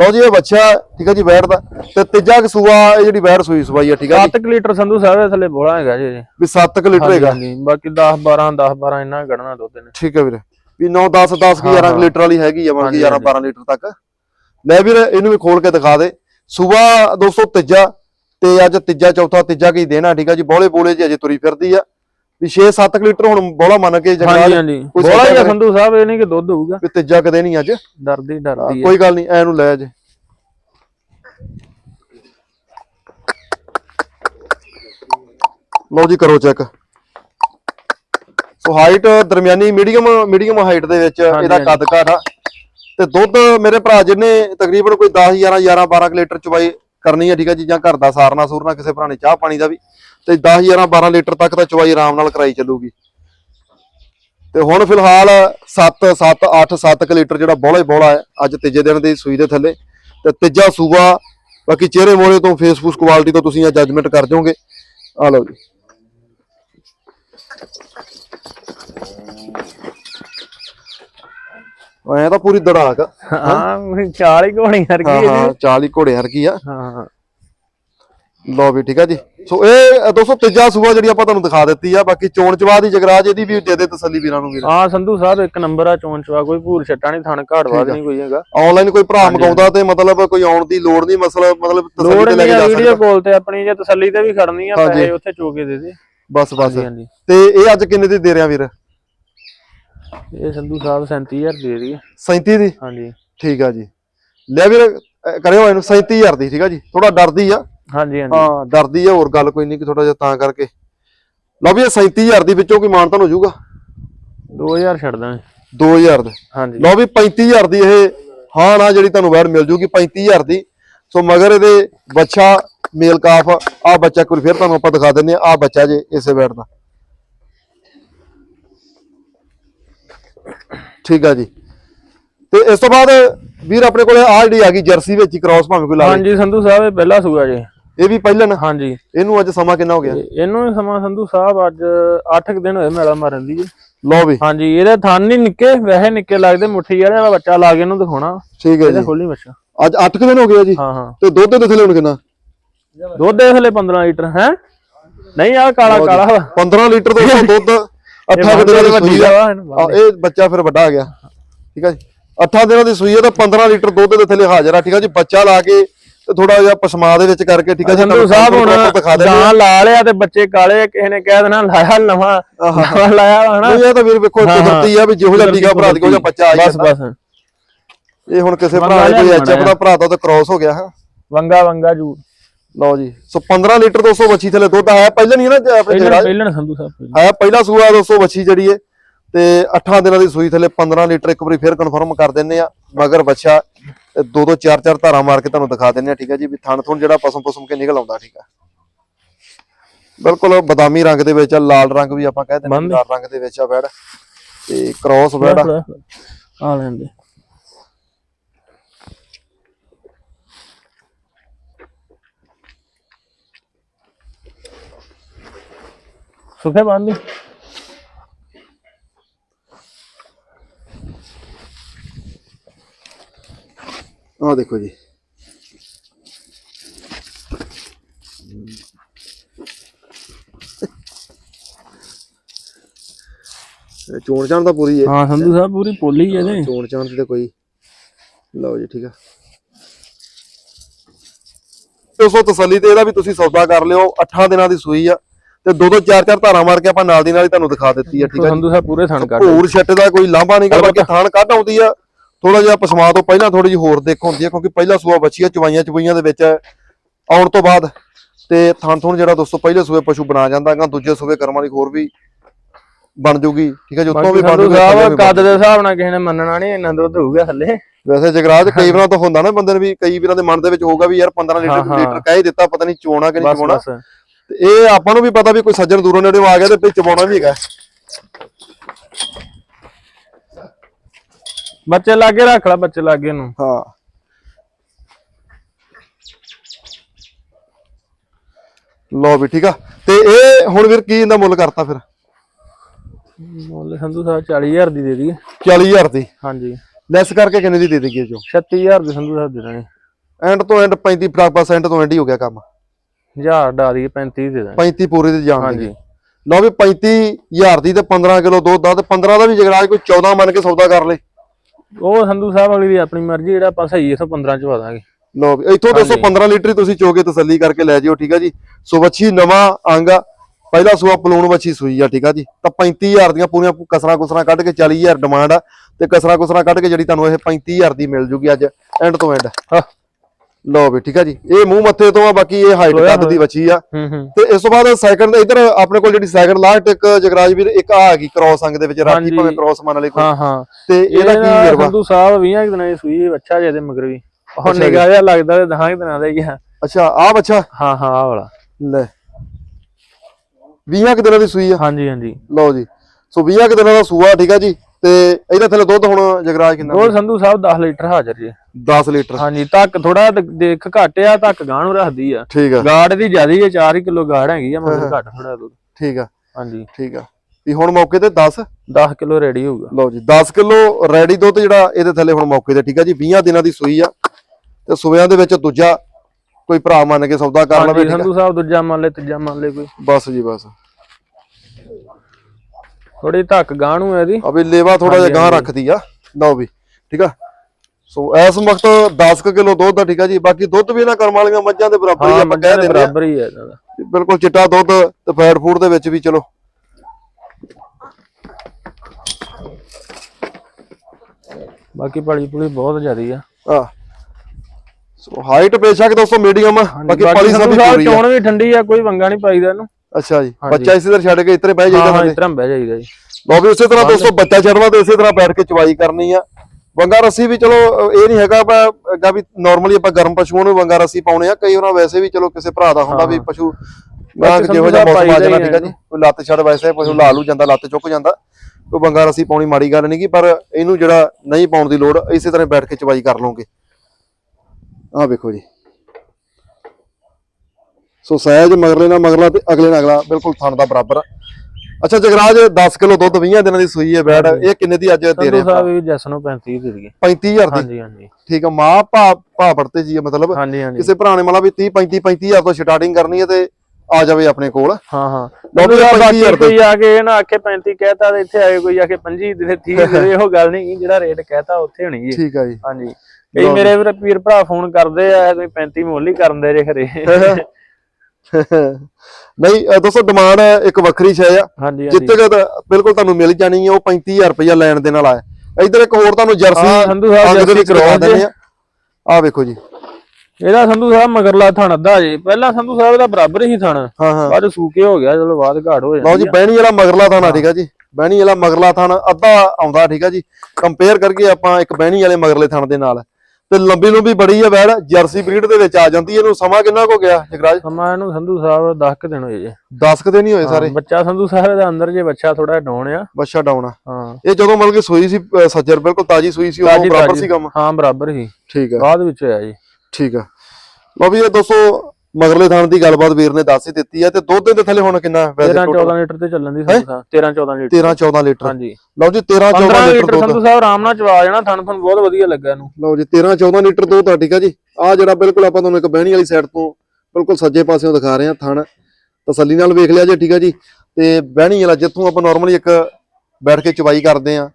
ਲਓ ਜੀ ਇਹ ਬੱਚਾ ਠੀਕ ਆ ਜੀ ਦਾ। ਤੇ ਤੀਜਾ ਕਸੂਆ ਇਹ ਜਿਹੜੀ ਬੈਠ ਸੂਈ ਸਵਾਈ ਆ ਠੀਕ ਜੀ। 7 ਲੀਟਰ ਸੰਧੂ ਸਾਹਿਬ ਦੇ ਥੱਲੇ ਬੋਲਾ ਹੈਗਾ ਜੀ। ਵੀ 7 ਲੀਟਰ ਹੈਗਾ। ਬਾਕੀ 10 12 10 12 ਇੰਨਾ ਕੱਢਣਾ ਦੁੱਧ ਨੇ ਠੀਕ ਹੈ ਵੀਰੇ। ਵੀ 9 10 10 ਕਿ 11 ਕੁ ਲੀਟਰ ਵਾਲੀ ਹੈਗੀ ਆ ਮਤਲਬ ਕਿ 11 12 ਲੀਟਰ ਤੱਕ। ਲੈ ਵੀਰ ਇਹਨੂੰ ਵੀ ਖੋਲ ਕੇ ਦਿਖਾ ਦੇ। ਸਵੇਰ ਦੋਸਤੋ ਤੀਜਾ ਤੇ ਅੱਜ ਤੀਜਾ ਚੌਥਾ ਤੀਜਾ ਕੀ ਦੇਣਾ ਠੀਕ ਆ ਜੀ। ਬੋਲੇ ਬੋਲੇ ਜੀ ਅਜੇ ਤੁਰੀ ਫਿਰਦੀ ਆ। ਵੀ 6 7 ਲੀਟਰ ਹੁਣ ਬੋਲਾ ਮੰਨ ਕੇ ਹਾਂਜੀ ਜਗਰਾਜ ਹਾਂਜੀ। ਕੋਈ ਬੋਲਾ ਹੀ ਆ ਸੰਧੂ ਸਾਹਿਬ ਇਹ ਨਹੀਂ ਕਿ ਦੁੱਧ ਹੋਊਗਾ। ਵੀ ਤੀਜਾ ਕਦੇ ਨਹੀਂ ਅੱਜ। ਡਰਦੀ ਡਰਦੀ ਹੈ ਕੋਈ ਗੱਲ ਨਹੀਂ ਐ ਨੂੰ ਲੈ ਜੇ। ਲਓ ਜੀ ਕਰੋ ਚੈੱਕ ਸੋ ਹਾਈਟ ਦਰਮਿਆਨੀ ਮੀਡੀਅਮ ਮੀਡੀਅਮ ਹਾਈਟ ਦੇ ਵਿੱਚ ਇਹਦਾ ਹਾਂਜੀ। ਕੱਦ ਕਾਠ ਆ ਤੇ ਦੁੱਧ ਮੇਰੇ ਭਰਾ ਜਿਹਨੇ ਤਕਰੀਬਨ ਕੋਈ 10 11 11 12 ਕੁ ਲੀਟਰ ਚਵਾਈ ਕਰਨੀ ਹੈ ਠੀਕ ਹੈ ਜੀ ਜਾਂ ਘਰ ਦਾ ਸਾਰਨਾ ਸੂਰਨਾ ਕਿਸੇ ਭਰਾ ਨੇ ਚਾਹ ਪਾਣੀ ਦਾ ਵੀ। ਤੇ 10 11 12 ਲੀਟਰ ਤੱਕ ਤਾਂ ਚਵਾਈ ਆਰਾਮ ਨਾਲ ਕਰਾਈ ਚੱਲੂਗੀ। ਤੇ ਹੁਣ ਫਿਲਹਾਲ 7 7 8 7 ਕੁ ਲੀਟਰ ਜਿਹੜਾ ਬੋਲਾ ਬੋਲਾ ਹੈ ਅੱਜ ਤੀਜੇ ਦਿਨ ਦੀ ਸੂਈ ਦੇ ਥੱਲੇ। ਤੇ ਤੀਜਾ ਸੂਬਾ ਬਾਕੀ ਚਿਹਰੇ ਮੋਰੇ ਤੋਂ ਫੇਸ ਫੂਸ ਕੁਆਲਿਟੀ ਤੋਂ ਤੁਸੀਂ ਇਹ ਜੱਜਮੈਂਟ ਕਰ ਜਾਓਗੇ ਆ ਲਓ ਜੀ। ਐ ਤਾਂ ਪੂਰੀ ਦੜਾਕ। ਹਾਂ ਚਾਲ ਹੀ ਘੋਣੀ ਹਰ ਗਈ ਹਾਂ 40 ਘੋੜੇ ਹਰਕੀ ਆ। ਹਾਂ। ਲਓ ਵੀ ਠੀਕ ਆ ਜੀ। ਸੋ ਇਹ ਦੋਸਤੋ ਤੀਜਾ ਸੂਆ ਜਿਹੜੀ ਆਪਾਂ ਤੁਹਾਨੂੰ ਦਿਖਾ ਦਿੱਤੀ ਆ ਬਾਕੀ ਚੋਣ ਚਵਾ ਦੀ ਜਗਰਾਜ ਇਹਦੀ ਵੀ ਦੇ ਦੇ ਤਸੱਲੀ ਵੀਰਾਂ ਨੂੰ ਵੀਰ। ਹਾਂ ਸੰਧੂ ਸਾਹਿਬ ਇੱਕ ਨੰਬਰ ਆ ਚੋਣ ਚਵਾ ਕੋਈ ਭੂਰ ਛੱਟਾ ਨਹੀਂ ਥਣ ਘਾੜਵਾ ਨਹੀਂ ਕੋਈ ਹੈਗਾ। ਆਨਲਾਈਨ ਕੋਈ ਭਰਾ ਮੰਗਾਉਂਦਾ ਤੇ ਮਤਲਬ ਕੋਈ ਆਉਣ ਦੀ ਲੋੜ ਨਹੀਂ ਮਸਲਾ ਮਤਲਬ ਤਸੱਲੀ ਤੇ ਲੈ ਕੇ ਜਾ ਵੀਡੀਓ ਸਕਦਾ ਕਾਲ ਤੇ ਆਪਣੀ ਜੇ ਤਸੱਲੀ ਤੇ ਵੀ ਖੜਨੀ ਆ। ਪੈਸੇ ਉੱਥੇ ਚੋਕੇ ਦੇ ਦੇ। ਬਸ ਬਸ। ਤੇ ਇਹ ਅੱਜ ਕਿੰਨੇ ਦੀ ਦੇ ਰਿਆ ਵੀਰ? ਇਹ ਸੰਧੂ ਸਾਹਿਬ 37000 ਦੇ ਰਹੀ ਹੈ 37 ਦੀ? ਹਾਂਜੀ। ਠੀਕ ਆ ਜੀ। ਲੈ ਵੀਰ ਕਰਿਓ ਇਹਨੂੰ 37000 ਦੀ ਠੀਕ ਆ ਜੀ। ਥੋੜਾ ਡਰਦੀ ਆ। ਹਾਂਜੀ ਹਾਂਜੀ। ਹਾਂ ਡਰਦੀ ਆ ਹੋਰ ਗੱਲ ਕੋਈ ਨਹੀਂ ਕਿ ਥੋੜਾ ਜਿਹਾ ਤਾਂ ਕਰਕੇ। ਲਓ ਵੀ ਇਹ 37000 ਦੀ ਵਿੱਚੋਂ ਕੋਈ ਮਾਨਤਾ ਹੋ ਜਾਊਗਾ 2000 ਛੱਡ ਦਾਂਗੇ। 2000 ਦੇ। ਹਾਂਜੀ। ਲਓ ਵੀ 35000 ਦੀ ਇਹ ਹਾਂ ਨਾ ਜਿਹੜੀ ਤੁਹਾਨੂੰ ਵੈਰ ਮਿਲ ਜੂਗੀ 35000 ਦੀ। ਸੋ ਮਗਰ ਇਹਦੇ ਬੱਚਾ ਮੇਲ ਕਾਫ ਆ ਬੱਚਾ ਕੋਈ ਫਿਰ ਤੁਹਾਨੂੰ ਆਪਾਂ ਦਿਖਾ ਦਿੰਦੇ ਆ ਆ ਬੱਚਾ ਜੇ ਇਸੇ ਵੈਰ ਦਾ। ਠੀਕ ਆ ਜੀ। ਤੇ ਇਸ ਤੋਂ ਬਾਅਦ ਵੀਰ ਆਪਣੇ ਕੋਲੇ ਆ ਜਿਹੜੀ ਆ ਗਈ ਜਰਸੀ ਵਿੱਚ ਹੀ ਕ੍ਰਾਸ ਭਾਵੇਂ ਕੋਈ ਲਾ ਲੇ ਹਾਂਜੀ ਸੰਧੂ ਸਾਹਿਬ ਇਹ ਪਹਿਲਾ ਸੂਆ ਜੀ। ਇਹ ਵੀ ਪਹਿਲਨ ਹਾਂਜੀ। ਇਹਨੂੰ ਅੱਜ ਸਮਾਂ ਕਿੰਨਾ ਹੋ ਗਿਆ? ਇਹਨੂੰ ਵੀ ਸਮਾਂ ਸੰਧੂ ਸਾਹਿਬ ਅੱਜ 8 ਦਿਨ ਹੋਏ ਮੇਲਾ ਮਾਰਨ ਦੀ। ਲਓ ਵੀ। ਹਾਂਜੀ ਇਹਦੇ ਥਣ ਨਹੀਂ ਨਿੱਕੇ ਵੈਸੇ ਨਿੱਕੇ ਲੱਗਦੇ ਮੁੱਠੀ ਵਾਲੇ ਬੱਚਾ ਲਾ ਕੇ ਇਹਨੂੰ ਦਿਖਾਉਣਾ। ਠੀਕ ਹੈ ਜੀ। ਖੋਲੀ ਬੱਚਾ। ਅੱਜ 8 ਦਿਨ ਹੋ ਗਏ ਆ ਜੀ? ਹਾਂ ਹਾਂ। ਤੇ ਦੁੱਧ ਦੇ ਥੱਲੇ ਹੁਣ ਕਿੰਨਾ? ਦੁੱਧ ਦੇ ਥੱਲੇ 15 ਲੀਟਰ ਹੈ? ਨਹੀਂ ਆ ਕਾਲਾ ਕਾਲਾ ਵਾ। 15 ਲੀਟਰ ਦਾ ਦੁੱਧ 8 ਇਹ ਦਿਨਾਂ ਦੀ ਸੂਈ ਆ। ਇਹ ਬੱਚਾ ਫਿਰ ਵੱਡਾ ਆ ਗਿਆ। ਠੀਕ ਆ ਜੀ? 8 ਦਿਨਾਂ ਦੀ ਸੂਈ ਆ ਤਾਂ 15 ਲੀਟਰ ਦੁੱਧ ਦੇ ਥੱਲੇ ਹਾਜ਼ਰ ਆ। ਠੀਕ ਆ ਜੀ? ਬੱਚਾ ਲਾ ਕੇ ਥੋੜਾ ਜਿਹਾ ਪਸਮਾ ਦੇ ਵਿੱਚ ਕਰਕੇ ਠੀਕ ਜੀ ਸੰਧੂ ਸਾਹਿਬ ਹੁਣ ਗਾਂ ਲਾ ਲਿਆ ਤੇ ਬੱਚੇ ਕਾਲੇ ਕਿਸੇ ਨੇ ਕਹਿ ਦੇਣਾ ਲਾਇਆ ਨਵਾਂ ਨਵਾਂ ਲਾਇਆ ਹਨਾ ਇਹ ਤਾਂ ਵੀਰ ਵੇਖੋ ਹਾਂ, ਹਾਂ। ਕੁਦਰਤੀ ਆ ਵੀ ਜਿਹੋ ਜਿਹਾ ਟੀਕਾ ਭਰਾ ਦੀ ਕੋਈ ਜਿਹਾ ਬੱਚਾ ਆ ਬਸ ਬਸ। ਇਹ ਹੁਣ ਕਿਸੇ ਭਰਾ ਦੇ ਕੋਈ ਐਚਐਫ ਦਾ ਭਰਾ ਤਾਂ ਕ੍ਰਾਸ ਹੋ ਗਿਆ ਹਾਂ। ਵੰਗਾ ਵੰਗਾ ਜੂ। ਲਓ ਜੀ ਸੋ 15 ਲੀਟਰ 200 ਬੱਚੀ ਥੱਲੇ ਦੁੱਧ ਆਇਆ ਪਹਿਲਾਂ ਨਹੀਂ ਨਾ ਜ- ਆਪਣੇ ਪਹਿਲਾਂ ਪਹਿਲਾਂ ਸੰਧੂ ਸਾਹਿਬ। ਆਇਆ ਪਹਿਲਾ ਸੂਆ 200 ਬੱਚੀ ਜਿਹੜੀ ਏ ਤੇ 8 ਦਿਨਾਂ ਦੀ ਸੂਈ ਥੱਲੇ 15 ਲੀਟਰ ਇੱਕ ਵਾਰੀ ਫੇਰ ਕਨਫਰਮ ਕਰ ਦਿੰਨੇ ਆ। ਮਗਰ ਬੱਚਾ ਦੋ ਦੋ ਚਾਰ ਚਾਰ ਧਾਰਾਂ ਮਾਰ ਕੇ ਤੁਹਾਨੂੰ ਦਿਖਾ ਦਿੰਨੇ ਆ ਠੀਕ ਆ ਜੀ? ਵੀ ਥਣ ਥੁਣ ਜਿਹੜਾ ਪਸਮ ਪਸਮ ਕੇ ਨਿਕਲ ਆਉਂਦਾ ਠੀਕ ਆ ਬਿਲਕੁਲ ਬਦਾਮੀ ਰੰਗ ਦੇ ਵਿੱਚ ਆ ਲਾਲ ਰੰਗ ਵੀ ਆਪਾਂ ਕਹਿ ਦਿੰਦੇ। ਲਾਲ ਰੰਗ ਦੇ ਵਿੱਚ ਆ ਬੈੜ ਤੇ ਕ੍ਰਾਸ ਬੈੜ ਆ। ਆ ਲੈਂਦੇ ਸੁਖੇ ਬੰਦੀ ਆਹ ਦੇਖੋ ਜੀ। ਚੋਣ ਚਾਣ ਤਾਂ ਪੂਰੀ ਹੈ। ਹਾਂ ਸੰਧੂ ਸਾਹਿਬ ਪੂਰੀ ਪੋਲੀ ਇਹਦੇ। ਚੋਣ ਚਾਣ ਤਾਂ ਕੋਈ ਲਓ ਜੀ ਠੀਕ ਆ। ਦੋਸਤੋ ਤਸੱਲੀ ਤੇ ਇਹਦਾ ਵੀ ਤੁਸੀਂ ਸੌਦਾ ਕਰ ਲਿਓ। 8 ਦਿਨਾਂ ਦੀ ਸੂਈ ਆ। ਤੇ ਦੋ ਦੋ ਚਾਰ ਚਾਰ ਧਾਰਾਂ ਮਾਰ ਕੇ ਆਪਾਂ ਨਾਲ ਦੀ ਨਾਲ ਹੀ ਤੁਹਾਨੂੰ ਦਿਖਾ ਦਿੱਤੀ ਆ ਠੀਕ ਆ ਜੀ। ਸੰਧੂ ਸਾਹਿਬ ਪੂਰੇ ਥਣ ਕੱਢ ਭੂਰ ਛੱਟ ਦਾ ਕੋਈ ਲਾਂਭਾ ਨਹੀਂ ਗਾ ਬਾਕੀ ਥਾਣ ਕੱਢ ਆਉਂਦੀ ਆ। ਥੋੜਾ ਜਿਹਾ ਪਸਮਾ ਤੋਂ ਪਹਿਲਾਂ ਥੋੜੀ ਜਿਹੀ ਹੋਰ ਦੇਖ ਹੁੰਦੀ ਆ ਕਿਉਂਕਿ ਪਹਿਲਾ ਸੂਆ ਬੱਚੀ ਆ ਚਵਾਈਆਂ ਚਵਾਈਆਂ ਦੇ ਵਿੱਚ ਆਉਣ ਤੋਂ ਬਾਅਦ ਤੇ ਥਣ ਥੁਣ ਜਿਹੜਾ ਦੋਸਤੋ ਪਹਿਲੇ ਸੂਏ ਪਸ਼ੂ ਬਣਾ ਜਾਂਦਾ ਗਾ ਦੂਜੇ ਸੂਏ ਕਰਮਾਂ ਦੀ ਹੋਰ ਵੀ ਬਣ ਜੂਗੀ ਠੀਕ ਹੈ ਜੀ ਉੱਤੋਂ ਵੀ ਬਣ ਜੂਗੀ ਕੱਦ ਦੇ ਹਿਸਾਬ ਨਾਲ ਕਿਸੇ ਨੇ ਮੰਨਣਾ ਨਹੀਂ ਇੰਨਾ ਦੁੱਧ ਹੋਊਗਾ ਥੱਲੇ। ਵੈਸੇ ਜਗਰਾਜ ਕਈ ਵਾਰਾਂ ਤਾਂ ਹੁੰਦਾ ਨਾ ਬੰਦੇ ਨੇ ਵੀ ਕਈ ਵੀਰਾਂ ਦੇ ਮਨ ਦੇ ਵਿੱਚ ਹੋਊਗਾ ਵੀ ਯਾਰ 15 ਹਾਂ, ਲੀਟਰ ਹਾਂ। ਲੀਟਰ ਕਹਿ ਹੀ ਦਿੱਤਾ ਪਤਾ ਨਹੀਂ ਚੋਣਾ ਕਿ ਨਹੀਂ ਚੋਣਾ। ਤੇ ਇਹ ਆਪਾਂ ਨੂੰ ਵੀ ਪਤਾ ਵੀ ਕੋਈ ਸੱਜਣ ਦੂਰੋਂ ਨੇੜੇ ਆ ਗਿਆ ਤੇ ਚਵਾਉਣਾ ਵੀ ਹੈਗਾ। ਬੱਚੇ ਲਾਗੇ ਰੱਖ ਲੈ ਬੱਚੇ ਲਾਗੇ ਨੂੰ ਹਾਂ। ਲੋ ਵੀ ਠੀਕ ਆ। ਤੇ ਇਹ ਹੁਣ ਵੀਰ ਕੀ ਇਹਦਾ ਮੁੱਲ ਕਰਤਾ ਫਿਰ? ਮੁੱਲ ਸੰਧੂ ਸਾਹਿਬ 40000 ਦੀ ਦੇ ਦਈਏ। 40000 ਦੀ? ਹਾਂਜੀ। ਲੈਸ ਕਰਕੇ ਕਿੰਨੇ ਦੀ ਦੇ ਦੇਗੀ ਜੋ 36000 ਦੀ ਸੰਧੂ ਸਾਹਿਬ ਦੇ ਦੇਣੇ। ਐਂਡ ਤੋਂ ਐਂਡ 35% ਤੋਂ ਐਂਡ ਹੀ ਹੋ ਗਿਆ ਕੰਮ। ਹਜ਼ਾਰ ਡਾ ਦਈਏ 35 ਦੇ ਦੇਣੇ। 35 ਪੂਰੇ ਦੀ ਜਾਣ ਦੀ ਲਓ ਵੀ 35000 ਦੀ ਤੇ 15 ਕਿਲੋ ਦੁੱਧ ਦਾ ਤੇ 15 ਦਾ ਵੀ ਜਗਰਾਜ ਕੋਈ 14 ਮੰਨ ਕੇ ਸੌਦਾ ਕਰ ਲੇ। ਉਹ ਸੰਧੂ ਸਾਹਿਬ ਅਗਲੀ ਦੀ ਆਪਣੀ ਮਰਜ਼ੀ ਜਿਹੜਾ ਆਪਾਂ ਸਹੀ ਇਥੋਂ 15 ਚ ਪਾ ਦਾਂਗੇ। ਲਓ ਵੀ ਇੱਥੋਂ 215 ਲੀਟਰ ਤੁਸੀਂ ਚੋ ਕੇ ਤਸੱਲੀ ਕਰਕੇ ਲੈ ਜਿਓ ਠੀਕ ਆ ਜੀ? ਸੋ ਵੱਛੀ ਨਵਾਂ ਅੰਗ ਆ। ਪਹਿਲਾ ਸੂਆ ਪਲੂਣ ਵੱਛੀ ਸੂਈ ਆ ਠੀਕ ਆ ਜੀ? ਤਾਂ 35000 ਦੀਆਂ ਪੂਰੀਆਂ ਕਸਰਾਂ ਕੁਸਰਾਂ ਕੱਢ ਕੇ 40000 ਡਿਮਾਂਡ ਆ। ਤੇ ਕਸਰਾਂ ਕੁਸਰਾਂ ਕੱਢ ਕੇ ਜਿਹੜੀ ਤੁਹਾਨੂੰ ਇਹ 35000 ਦੀ ਮਿਲ ਜੂਗੀ ਅੱਜ ਐਂਡ ਤੋਂ ਐਂਡ ਹਾਂ। ਲਓ ਵੀ ਠੀਕ ਆ ਜੀ। ਇਹ ਮੂੰਹ ਮੱਥੇ ਤੋਂ ਆ ਬਾਕੀ ਇਹ ਹਾਈਟ ਕੱਦ ਦੀ ਵੱਛੀ ਆ। ਤੇ ਇਸ ਤੋਂ ਬਾਅਦ ਸੈਕੰਡ ਇਧਰ ਆਪਣੇ ਕੋਲ ਜਿਹੜੀ ਸੈਕੰਡ ਲਾਸਟ ਇੱਕ ਜਗਰਾਜ ਵੀਰ ਇੱਕ ਆ ਗਈ ਕ੍ਰੋਸ ਅੰਗ ਦੇ ਵਿੱਚ ਹਾਂਜੀ। ਭਾਵੇਂ ਕ੍ਰੋਸ ਮੰਨ ਲਈ ਕੋਈ। ਹਾਂ ਹਾਂ। ਤੇ ਇਹਦਾ ਕੀ ਜਰਵਾ ਸੰਧੂ ਸਾਹਿਬ 20 ਕੁ ਦਿਨਾਂ ਦੀ ਸੂਈ ਬੱਚਾ ਜੇ ਦੇ ਮਗਰ ਵੀ। ਜੀ। ਨਿਗਾਹ ਜਿਹਾ ਲੱਗਦਾ ਤੇ 10 ਦਿਨਾਂ ਦਾ ਹੀ ਆ। ਅੱਛਾ ਆ ਬੱਚਾ ਹਾਂ ਹਾਂ ਆਹ ਵਾਲਾ। ਲੈ। 20 ਕਿ ਦਿਨਾਂ ਦੀ ਸੂਈ ਆ। ਹਾਂਜੀ ਹਾਂਜੀ। ਲਓ ਜੀ। ਸੋ 20 ਕਿ ਦਿਨਾਂ ਦਾ ਸੂਆ ਠੀਕ ਆ ਜੀ। ਤੇ ਇਹਦਾ ਥੱਲੇ ਦੁੱਧ ਹੁਣ ਜਗਰਾਜ ਕਿੰਨਾ ਉਹ ਸੰਧੂ ਸਾਹਿਬ 10 ਲੀਟਰ ਹਾਜ਼ਰ ਜੀ। 10 ਲੀਟਰ। ਹਾਂਜੀ ਤੱਕ ਥੋੜਾ ਦੇਖ ਘੱਟ ਆ ਤੱਕ ਗਾਂ ਨੂੰ ਰੱਖਦੀ ਆ। ਠੀਕ ਆ। ਗਾੜ ਦੀ ਜ਼ਿਆਦੀ ਹੈ 4 ਕਿਲੋ ਗਾੜ ਹੈਗੀ ਆ ਮਗਰ ਘੱਟ ਥੋੜਾ ਦੁੱਧ। ਠੀਕ ਆ। ਹਾਂਜੀ। ਠੀਕ ਆ। ਵੀ ਹੁਣ ਮੌਕੇ ਤੇ 10 10 ਕਿਲੋ ਰੈਡੀ ਹੋਊਗਾ। ਲਓ ਜੀ 10 ਕਿਲੋ ਰੈਡੀ ਦੁੱਧ ਜਿਹੜਾ ਇਹਦੇ ਥੱਲੇ ਹੁਣ ਮੌਕੇ ਤੇ ਠੀਕ ਆ ਜੀ 20 ਦਿਨਾਂ ਦੀ ਸੂਈ ਆ। ਤੇ ਸੂਇਆਂ ਦੇ ਵਿੱਚ ਦੂਜਾ ਕੋਈ ਭਰਾ ਮੰਨ ਕੇ ਸੌਦਾ ਕਰ ਲਵੇ ਠੀਕ ਆ। ਸੰਧੂ ਸਾਹਿਬ ਦੂਜਾ ਮੰਨ ਲੈ ਤੀਜਾ ਮੰਨ ਲੈ ਕੋਈ। ਬਸ ਜੀ ਬਸ। ਥੋੜੀ ਧੱਕ ਗਾਂ ਨੂੰ ਹੈ ਇਹਦੀ। ਅਬੇ ਲੇਵਾ ਥੋੜਾ ਜਿਹਾ ਗਾਂ ਰੱਖਦੀ ਆ। ਲਓ ਵੀ ਠੀਕ ਆ। ਸੋ ਇਸ ਵਕਤ 10 ਕਿਲੋ ਦੁੱਧ ਆ ਠੀਕ ਆ ਜੀ। ਬਾਕੀ ਦੁੱਧ ਵੀ ਇਹਨਾਂ ਕਰਮ ਵਾਲੀਆਂ ਮੱਝਾਂ ਦੇ ਬਰਾਬਰ ਹੀ ਆਪਾਂ ਕਹਿ ਦੇ ਦਿੰਦੇ ਆ। ਬਰਾਬਰ ਹੀ ਹੈ ਇਹਨਾਂ ਦਾ। ਬਿਲਕੁਲ ਚਿੱਟਾ ਦੁੱਧ ਤੇ ਫੈਟ ਫੂਡ ਦੇ ਵਿੱਚ ਵੀ ਚਲੋ। ਬਾਕੀ ਪਲੀ ਪੁਲੀ ਬਹੁਤ ਜ਼ਿਆਦੀ ਆ। ਆ। ਸੋ ਹਾਈਟ ਬੇਸ਼ੱਕ ਦੋਸਤੋ ਮੀਡੀਅਮ ਆ ਬਾਕੀ ਪਲੀ ਸਭ ਪੂਰੀ ਆ। ਚੋਣ ਵੀ ਠੰਡੀ ਆ ਕੋਈ ਵੰਗਾ ਨਹੀਂ ਪਾਈਦਾ ਇਹਨੂੰ। ਅੱਛਾ ਜੀ। ਬੱਚਾ ਇਸੇ ਤਰ੍ਹਾਂ ਛੱਡ ਕੇ ਇੱਧਰੇ ਬਹਿ ਜਾਈਦਾ ਹਾਂ ਤਰ੍ਹਾਂ ਬਹਿ ਜਾਈਦਾ ਜੀ। ਲਓ ਵੀ ਉਸੇ ਤਰ੍ਹਾਂ ਦੋਸਤੋ ਬੱਚਾ ਛੱਡਵਾ ਤੇ ਇਸੇ ਤਰ੍ਹਾਂ ਬੈਠ ਕੇ ਚਵਾਈ ਕਰਨੀ ਆ। ਵੰਗਾ ਰੱਸੀ ਵੀ ਚਲੋ ਇਹ ਨਹੀਂ ਹੈਗਾ ਗਾ ਵੀ ਨਾਰਮਲੀ ਆਪਾਂ ਗਰਮ ਪਸ਼ੂਆਂ ਨੂੰ ਵੰਗਾ ਰੱਸੀ ਪਾਉਣੇ ਆ। ਕਈ ਵਾਰ ਵੈਸੇ ਵੀ ਚਲੋ ਕਿਸੇ ਭਰਾ ਦਾ ਹੁੰਦਾ ਵੀ ਪਸ਼ੂ ਗਾਂ ਬਾਕੀ ਜਿਹੋ ਜਿਹਾ ਮੌਸਮ ਆ ਜਾਣਾ ਠੀਕ ਆ ਜੀ? ਕੋਈ ਲੱਤ ਛੱਡ ਵੈਸੇ ਪਸ਼ੂ ਲਾ ਲੂ ਜਾਂਦਾ ਲੱਤ ਚੁੱਕ ਜਾਂਦਾ ਕੋਈ ਵੰਗਾ ਰੱਸੀ ਪਾਉਣੀ ਮਾੜੀ ਗੱਲ ਨਹੀਂ ਗੀ ਪਰ ਇਹਨੂੰ ਜਿਹੜਾ ਨਹੀਂ ਪਾਉਣ ਦੀ ਲੋੜ ਇਸੇ ਤਰ੍ਹਾਂ ਬੈਠ ਕੇ ਚਵਾਈ ਕਰ ਲਓਗੇ। ਆਹ ਵੇਖੋ ਜੀ। ਸੋ ਸਹਿਜ ਮਗਰਲੇ ਨਾਲ ਮਗਰਲਾ ਤੇ ਅਗਲੇ ਨਾਲ ਅਗਲਾ ਬਿਲਕੁਲ ਥਣ ਦਾ ਬਰਾਬਰ ਆ। ਅੱਛਾ ਜਗਰਾਜ 10 ਕਿਲੋ ਦੁੱਧ 20 ਦਿਨਾਂ ਦੀ ਸੂਈ ਹੈ ਬੈੜ ਇਹ ਕਿੰਨੇ ਦੀ ਅੱਜ ਦੇ ਰਹੇ ਸਾਹਿਬ ਵੀ ਜੈਸ ਨੂੰ 35 ਦੇ ਦਈਏ। 35000 ਦੀ? ਹਾਂਜੀ ਹਾਂਜੀ। ਠੀਕ ਆ ਮਾਂ ਭਾ ਭਾ ਪੜਤੇ ਜੀ ਮਤਲਬ ਕਿਸੇ ਭਰਾ ਨੇ ਮਤਲਬ ਵੀ 30 35 35000 ਤੋਂ ਸਟਾਰਟਿੰਗ ਕਰਨੀ ਹੈ ਤੇ ਆ ਜਾਵੇ ਆਪਣੇ ਕੋਲ। ਹਾਂ ਹਾਂ। ਬਾਕੀ 35,000 ਕੋਈ ਆ ਕੇ ਇਹ ਨਾ ਆਖੇ 35 ਕਹਿਤਾ ਤੇ ਇੱਥੇ ਆਏ ਕੋਈ ਆ ਕੇ 25 ਦੇ 30 ਦੇ ਇਹੋ ਗੱਲ ਨਹੀਂ ਜਿਹੜਾ ਰੇਟ ਕਹਿਤਾ ਉੱਥੇ ਹੋਣੀ ਜੀ। ਠੀਕ ਆ ਜੀ। ਹਾਂਜੀ। ਕਈ ਮੇਰੇ ਵੀਰ ਭਰਾ ਫੋਨ ਕਰਦੇ ਆ ਤੁਸੀਂ 35 ਮੁੱਲ ਹੀ ਕਰਨ ਦੇ ਜੇ ਖਰੇ। ਨਹੀਂ ਅ, ਦੋਸਤੋ ਡਿਮਾਂਡ ਇੱਕ ਵੱਖਰੀ ਸ਼ੈ ਆ। ਹਾਂਜੀ ਹਾਂਜੀ। ਜਿੱਤੇ ਜਦ ਬਿਲਕੁਲ ਤੁਹਾਨੂੰ ਮਿਲ ਜਾਣੀ ਹੈ ਉਹ 35000 ਰੁਪਇਆ ਲੈਣ ਦੇ ਨਾਲ ਆਇਆ। ਇਧਰ ਇੱਕ ਹੋਰ ਤੁਹਾਨੂੰ ਜਰਸੀ ਹਾਂ, ਸੰਧੂ ਸਾਹਿਬ ਜਰਸੀ ਕਰਵਾ ਦਿੰਦੇ ਆ। ਆ। ਵੇਖੋ ਜੀ। ਇਹਦਾ ਸੰਧੂ ਸਾਹਿਬ ਮਗਰਲਾ ਥਣ ਅੱਧਾ ਜੇ। ਪਹਿਲਾਂ ਸੰਧੂ ਸਾਹਿਬ ਦਾ ਬਰਾਬਰ ਹੀ ਥਣ। ਹਾਂ ਹਾਂ। ਬਾਅਦ ਸੂਕੇ ਹੋ ਗਿਆ ਚਲੋ ਬਾਅਦ ਘਾਟ ਹੋ ਲਓ ਜਾਂਦੀ ਜੀ ਬਹਿਣੀ ਵਾਲਾ ਮਗਰਲਾ ਥਾਣਾ ਠੀਕ ਆ ਜੀ। ਬਹਿਣੀ ਵਾਲਾ ਮਗਰਲਾ ਥਾਣਾ ਅੱਧਾ ਆਉਂਦਾ ਠੀਕ ਆ ਜੀ। ਕੰਪੇਅਰ ਕਰਕੇ ਆਪਾਂ ਇੱਕ ਬਹਿਣੀ ਵਾਲੇ ਮਗਰਲੇ ਥਾਣ ਦੇ ਨਾਲ। ਤੇ ਲੰਬੀ ਲੰਬੀ ਬੜੀ ਆ ਵੈੜ ਜਰਸੀ ਬਰੀਡ ਦੇ ਵਿੱਚ ਆ ਜਾਂਦੀ ਇਹਨੂੰ ਸਮਾਂ ਕਿੰਨਾ ਕੁ ਗਿਆ ਜਗਰਾਜ? ਸਮਾਂ ਇਹਨੂੰ ਸੰਧੂ ਸਾਹਿਬ 10 ਕੁ ਦਿਨ ਹੋਏ ਜੇ। 10 ਕੁ ਦਿਨ ਹੀ ਹੋਏ ਸਾਰੇ? ਬੱਚਾ ਸੰਧੂ ਸਾਹਿਬ ਦੇ ਅੰਦਰ ਜੇ ਬੱਚਾ ਥੋੜਾ ਡਾਉਣ ਆ। ਬੱਚਾ ਡਾਉਣਾ ਹਾਂ। ਇਹ ਜਦੋਂ ਮਤਲਬ ਕਿ ਸੂਈ ਸੀ ਸੱਜਰ ਬਿਲਕੁਲ ਤਾਜੀ ਸੂਈ ਸੀ ਉਹ ਬਰਾਬਰ। ਸੀ ਕੰਮ? ਹਾਂ ਬਰਾਬਰ ਹੀ ਠੀਕ ਆ। ਬਾਅਦ ਵਿੱਚ ਹੋਇਆ ਜੀ। ਠੀਕ ਆ। ਲਓ ਵੀ ਇਹ ਦੋਸਤੋ ਮਗਰਲੇ ਥਾਣ ਦੀ ਗੱਲਬਾਤ ਵੀਰ ਨੇ ਦੱਸ ਹੀ ਦਿੱਤੀ ਹੈ ਤੇ ਦੁੱਧ ਦੇ ਥੱਲੇ ਹੁਣ ਕਿੰਨਾ ਵੈਸੇ 13 total? 14 ਲੀਟਰ ਤੇ ਚੱਲਣ ਦੀ ਸੰਧੂ ਸਾਹਿਬ 13 14 ਲੀਟਰ। 13 14 ਲੀਟਰ। ਹਾਂਜੀ। ਲਓ ਜੀ 13 14 15 ਲੀਟਰ ਦੁੱਧ ਸੰਧੂ ਸਾਹਿਬ ਆਰਾਮ ਨਾਲ ਚਵਾ ਜਾਣਾ ਥਣ ਥਣ ਬਹੁਤ ਵਧੀਆ ਲੱਗਾ ਇਹਨੂੰ। ਲਓ ਜੀ 13 14 ਲੀਟਰ ਦੁੱਧ ਆ ਠੀਕ ਆ ਜੀ। ਆ ਜਿਹੜਾ ਬਿਲਕੁਲ ਆਪਾਂ ਤੁਹਾਨੂੰ ਇੱਕ ਬਹਿਣੀ ਵਾਲੀ ਸਾਈਡ ਤੋਂ ਬਿਲਕੁਲ ਸੱਜੇ ਪਾਸਿਓਂ ਦਿਖਾ ਰਹੇ ਹਾਂ ਥਣ। ਤਸੱਲੀ ਨਾਲ ਵੇਖ ਲਿਆ ਜੇ ਠੀਕ ਆ ਜੀ। ਤੇ ਬਹਿਣੀ ਵਾਲਾ ਜਿੱਥੋਂ ਆਪਾਂ ਨਾਰਮਲੀ ਇੱਕ ਬੈਠ ਕੇ ਚਵਾਈ ਕਰਦੇ ਆ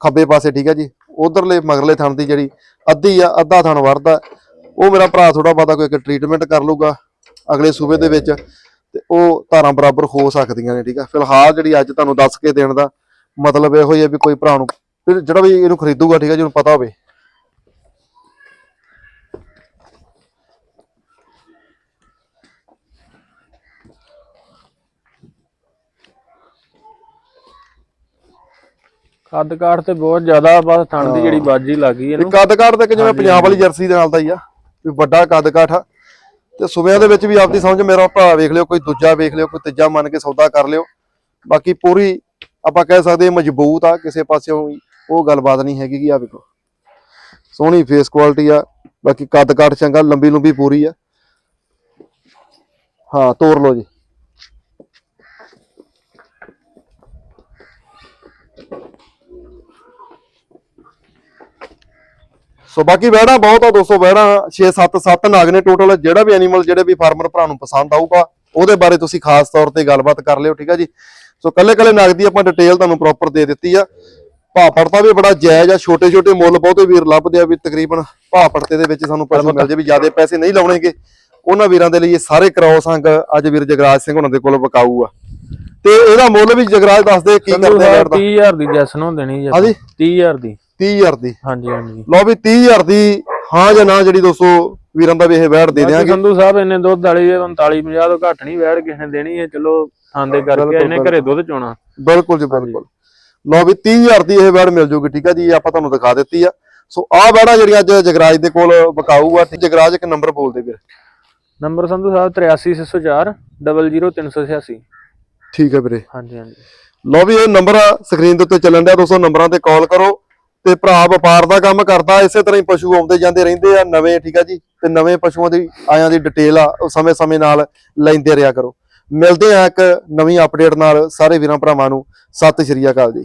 ਖੱਬੇ ਪਾਸੇ ਠੀਕ ਆ ਜੀ। ਉਧਰਲੇ ਮਗਰਲੇ ਥਣ ਦੀ ਜਿਹੜੀ ਅੱਧੀ ਆ ਅੱਧਾ ਥਣ ਵਰਦਾ ਉਹ ਮੇਰਾ ਭਰਾ ਥੋੜਾ ਬਹੁਤਾ ਕੋਈ ਇੱਕ ਟ੍ਰੀਟਮੈਂਟ ਕਰ ਲੂਗਾ ਅਗਲੇ ਸੂਬੇ ਦੇ ਵਿੱਚ ਤੇ ਉਹ ਧਾਰਾਂ ਬਰਾਬਰ ਹੋ ਸਕਦੀਆਂ ਨੇ ਠੀਕ ਆ? ਫਿਲਹਾਲ ਜਿਹੜੀ ਅੱਜ ਤੁਹਾਨੂੰ ਦੱਸ ਕੇ ਦੇਣ ਦਾ ਮਤਲਬ ਇਹੋ ਹੀ ਹੈ ਵੀ ਕੋਈ ਭਰਾ ਨੂੰ ਜਿਹੜਾ ਵੀ ਇਹਨੂੰ ਖਰੀਦੂਗਾ ਠੀਕ ਆ ਜਿਹਨੂੰ ਪਤਾ ਹੋਵੇ। ਕੱਦ ਕਾਠ ਤੇ ਬਹੁਤ ਜ਼ਿਆਦਾ ਬਸ ਥਣ ਦੀ ਜਿਹੜੀ ਬਾਜੀ ਲੱਗ ਇਹ ਇਹਨੂੰ। ਕੱਦ ਕਾਠ ਤੇ ਜਿਵੇਂ ਪੰਜਾਬ ਵਾਲੀ ਜਰਸੀ ਦੇ ਨਾਲ ਦਾ ਹੀ ਆ। ਵੀ ਵੱਡਾ ਕੱਦ ਕਾਠ ਆ। ਤੇ ਸੁਬਿਆਂ ਦੇ ਵਿੱਚ ਵੀ ਆਪਦੀ ਸਮਝ ਮੇਰਾ ਭਰਾ ਵੇਖ ਲਿਓ, ਕੋਈ ਦੂਜਾ ਵੇਖ ਲਿਓ, ਕੋਈ ਤੀਜਾ ਮੰਨ ਕੇ ਸੌਦਾ ਕਰ ਲਿਓ। ਬਾਕੀ ਪੂਰੀ ਆਪਾਂ ਕਹਿ ਸਕਦੇ ਮਜ਼ਬੂਤ ਆ, ਕਿਸੇ ਪਾਸਿਓਂ ਉਹ ਗੱਲਬਾਤ ਨਹੀਂ ਹੈਗੀ ਕਿ ਆ ਵੇਖੋ। ਸੋਹਣੀ ਫੇਸ ਕੁਆਲਿਟੀ ਆ, ਬਾਕੀ ਕੱਦ ਕਾਠ ਚੰਗਾ ਲੰਬੀ ਲੰਬੀ ਪੂਰੀ ਆ। ਹਾਂ ਤੋੜ ਲਓ ਜੀ। ਸੋ ਬਾਕੀ ਵਹਿੜਾ ਬਹੁਤ ਆ ਦੋਸਤੋ ਵਹਿੜਾ 6 7 7 ਨਾਗ ਨੇ ਟੋਟਲ ਜਿਹੜਾ ਵੀ ਐਨੀਮਲ ਜਿਹੜੇ ਵੀ ਫਾਰਮਰ ਭਰਾ ਨੂੰ ਪਸੰਦ ਆਊਗਾ ਉਹਦੇ ਬਾਰੇ ਤੁਸੀਂ ਖਾਸ ਤੌਰ ਤੇ ਗੱਲਬਾਤ ਕਰ ਲਿਓ ਠੀਕ ਆ ਜੀ? ਸੋ ਕੱਲੇ ਕੱਲੇ ਨਾਗ ਦੀ ਆਪਾਂ ਡਿਟੇਲ ਤੁਹਾਨੂੰ ਪ੍ਰੋਪਰ ਦੇ ਦਿੱਤੀ ਆ। ਭਾਅ ਪੜਤਾ ਵੀ ਬੜਾ ਜਾਇਜ਼ ਆ ਛੋਟੇ ਛੋਟੇ ਮੁੱਲ ਬਹੁਤੇ ਵੀਰ ਲੱਭਦੇ ਆ ਵੀ ਤਕਰੀਬਨ ਭਾਅ ਪੜਤੇ ਦੇ ਵਿੱਚ ਸਾਨੂੰ ਪਸ਼ੂ ਮਿਲ ਜੇ ਵੀ ਜ਼ਿਆਦਾ ਪੈਸੇ ਨਹੀਂ ਲਾਉਣੇਗੇ। ਉਹਨਾਂ ਵੀਰਾਂ ਦੇ ਲਈ ਇਹ ਸਾਰੇ ਕ੍ਰੋਸ ਅੰਗ ਅੱਜ ਵੀਰ ਜਗਰਾਜ ਸਿੰਘ ਉਹਨਾਂ ਦੇ ਕੋਲ ਵਿਕਾਊ ਆ। ਤੇ ਇਹਦਾ ਮੁੱਲ ਵੀ ਜਗਰਾਜ ਦੱਸਦੇ ਕੀ ਕਰਦੇ ਆ ਸਾਹਿਬ ਰੇਟ ਦਾ। 30000 ਦੀ ਜੈਸਨ ਹੋ ਦੇਣੀ ਜੀ ਹਾਂਜੀ 30000 ਦੀ। 30000 ਦੀ। ਹਾਂਜੀ ਹਾਂਜੀ। ਲਓ ਵੀ 30000 ਦੀ ਹਾਂ ਜਾਂ ਨਾ ਜਿਹੜੀ ਦੋਸਤੋ ਵੀਰਾਂ ਦਾ ਵੀ ਇਹ ਵੈਟ ਦੇ ਬਾਕੀ ਦਿਆਂਗੇ। ਸੰਧੂ ਸਾਹਿਬ ਇੰਨੇ ਦੁੱਧ ਵਾਲੀ 39 50 ਤੋਂ ਘੱਟ ਨਹੀਂ ਵੈੜ ਕਿਸੇ ਨੇ ਦੇਣੀ ਹੈ। ਚਲੋ ਖਾਂਦੇ ਕਰਕੇ ਬਿਲਕੁਲ, ਇਹਨੇ ਘਰੇ ਦੁੱਧ ਚੋਣਾ। ਬਿਲਕੁਲ ਜੀ ਬਿਲਕੁਲ। ਲਓ ਵੀ 30000 ਦੀ ਇਹ ਵੈਟ ਮਿਲ ਜੂਗੀ ਠੀਕ ਆ ਜੀ ਇਹ ਆਪਾਂ ਤੁਹਾਨੂੰ ਦਿਖਾ ਦਿੱਤੀ ਆ। ਸੋ ਆਹ ਵੈੜਾਂ ਜਿਹੜੀਆਂ ਅੱਜ ਜਗਰਾਜ ਦੇ ਕੋਲ ਵਿਕਾਊ ਆ ਤੇ ਜਗਰਾਜ ਇੱਕ ਨੰਬਰ ਬੋਲਦੇ ਵੀਰ। ਨੰਬਰ ਸੰਧੂ ਸਾਹਿਬ 83604 00386 ਠੀਕ ਹੈ ਵੀਰੇ। ਹਾਂਜੀ ਹਾਂਜੀ। ਲਓ ਵੀ ਇਹ ਨੰਬਰ ਸਕਰੀਨ ਦੇ ਉੱਤੇ ਚੱਲਣ ਡਿਆ ਦੋਸਤੋ ਨੰਬਰਾਂ ਤੇ ਕਾਲ ਕਰੋ। ਤੇ ਭਰਾ ਵਪਾਰ ਦਾ ਕੰਮ ਕਰਦਾ, ਇਸੇ ਤਰ੍ਹਾਂ ਹੀ ਪਸ਼ੂ ਆਉਂਦੇ ਜਾਂਦੇ ਰਹਿੰਦੇ ਆ, ਨਵੇਂ, ਠੀਕ ਆ ਜੀ, ਤੇ ਨਵੇਂ ਪਸ਼ੂਆਂ ਦੀ ਆਇਆਂ ਦੀ ਡਿਟੇਲ ਆ, ਉਹ ਸਮੇਂ-ਸਮੇਂ ਨਾਲ ਲੈਂਦੇ ਰਿਹਾ ਕਰੋ। ਮਿਲਦੇ ਆ ਇੱਕ ਨਵੀਂ ਅਪਡੇਟ ਨਾਲ, ਸਾਰੇ ਵੀਰਾਂ ਭਰਾਵਾਂ ਨੂੰ, ਸਤਿ ਸ਼੍ਰੀ ਅਕਾਲ ਜੀ।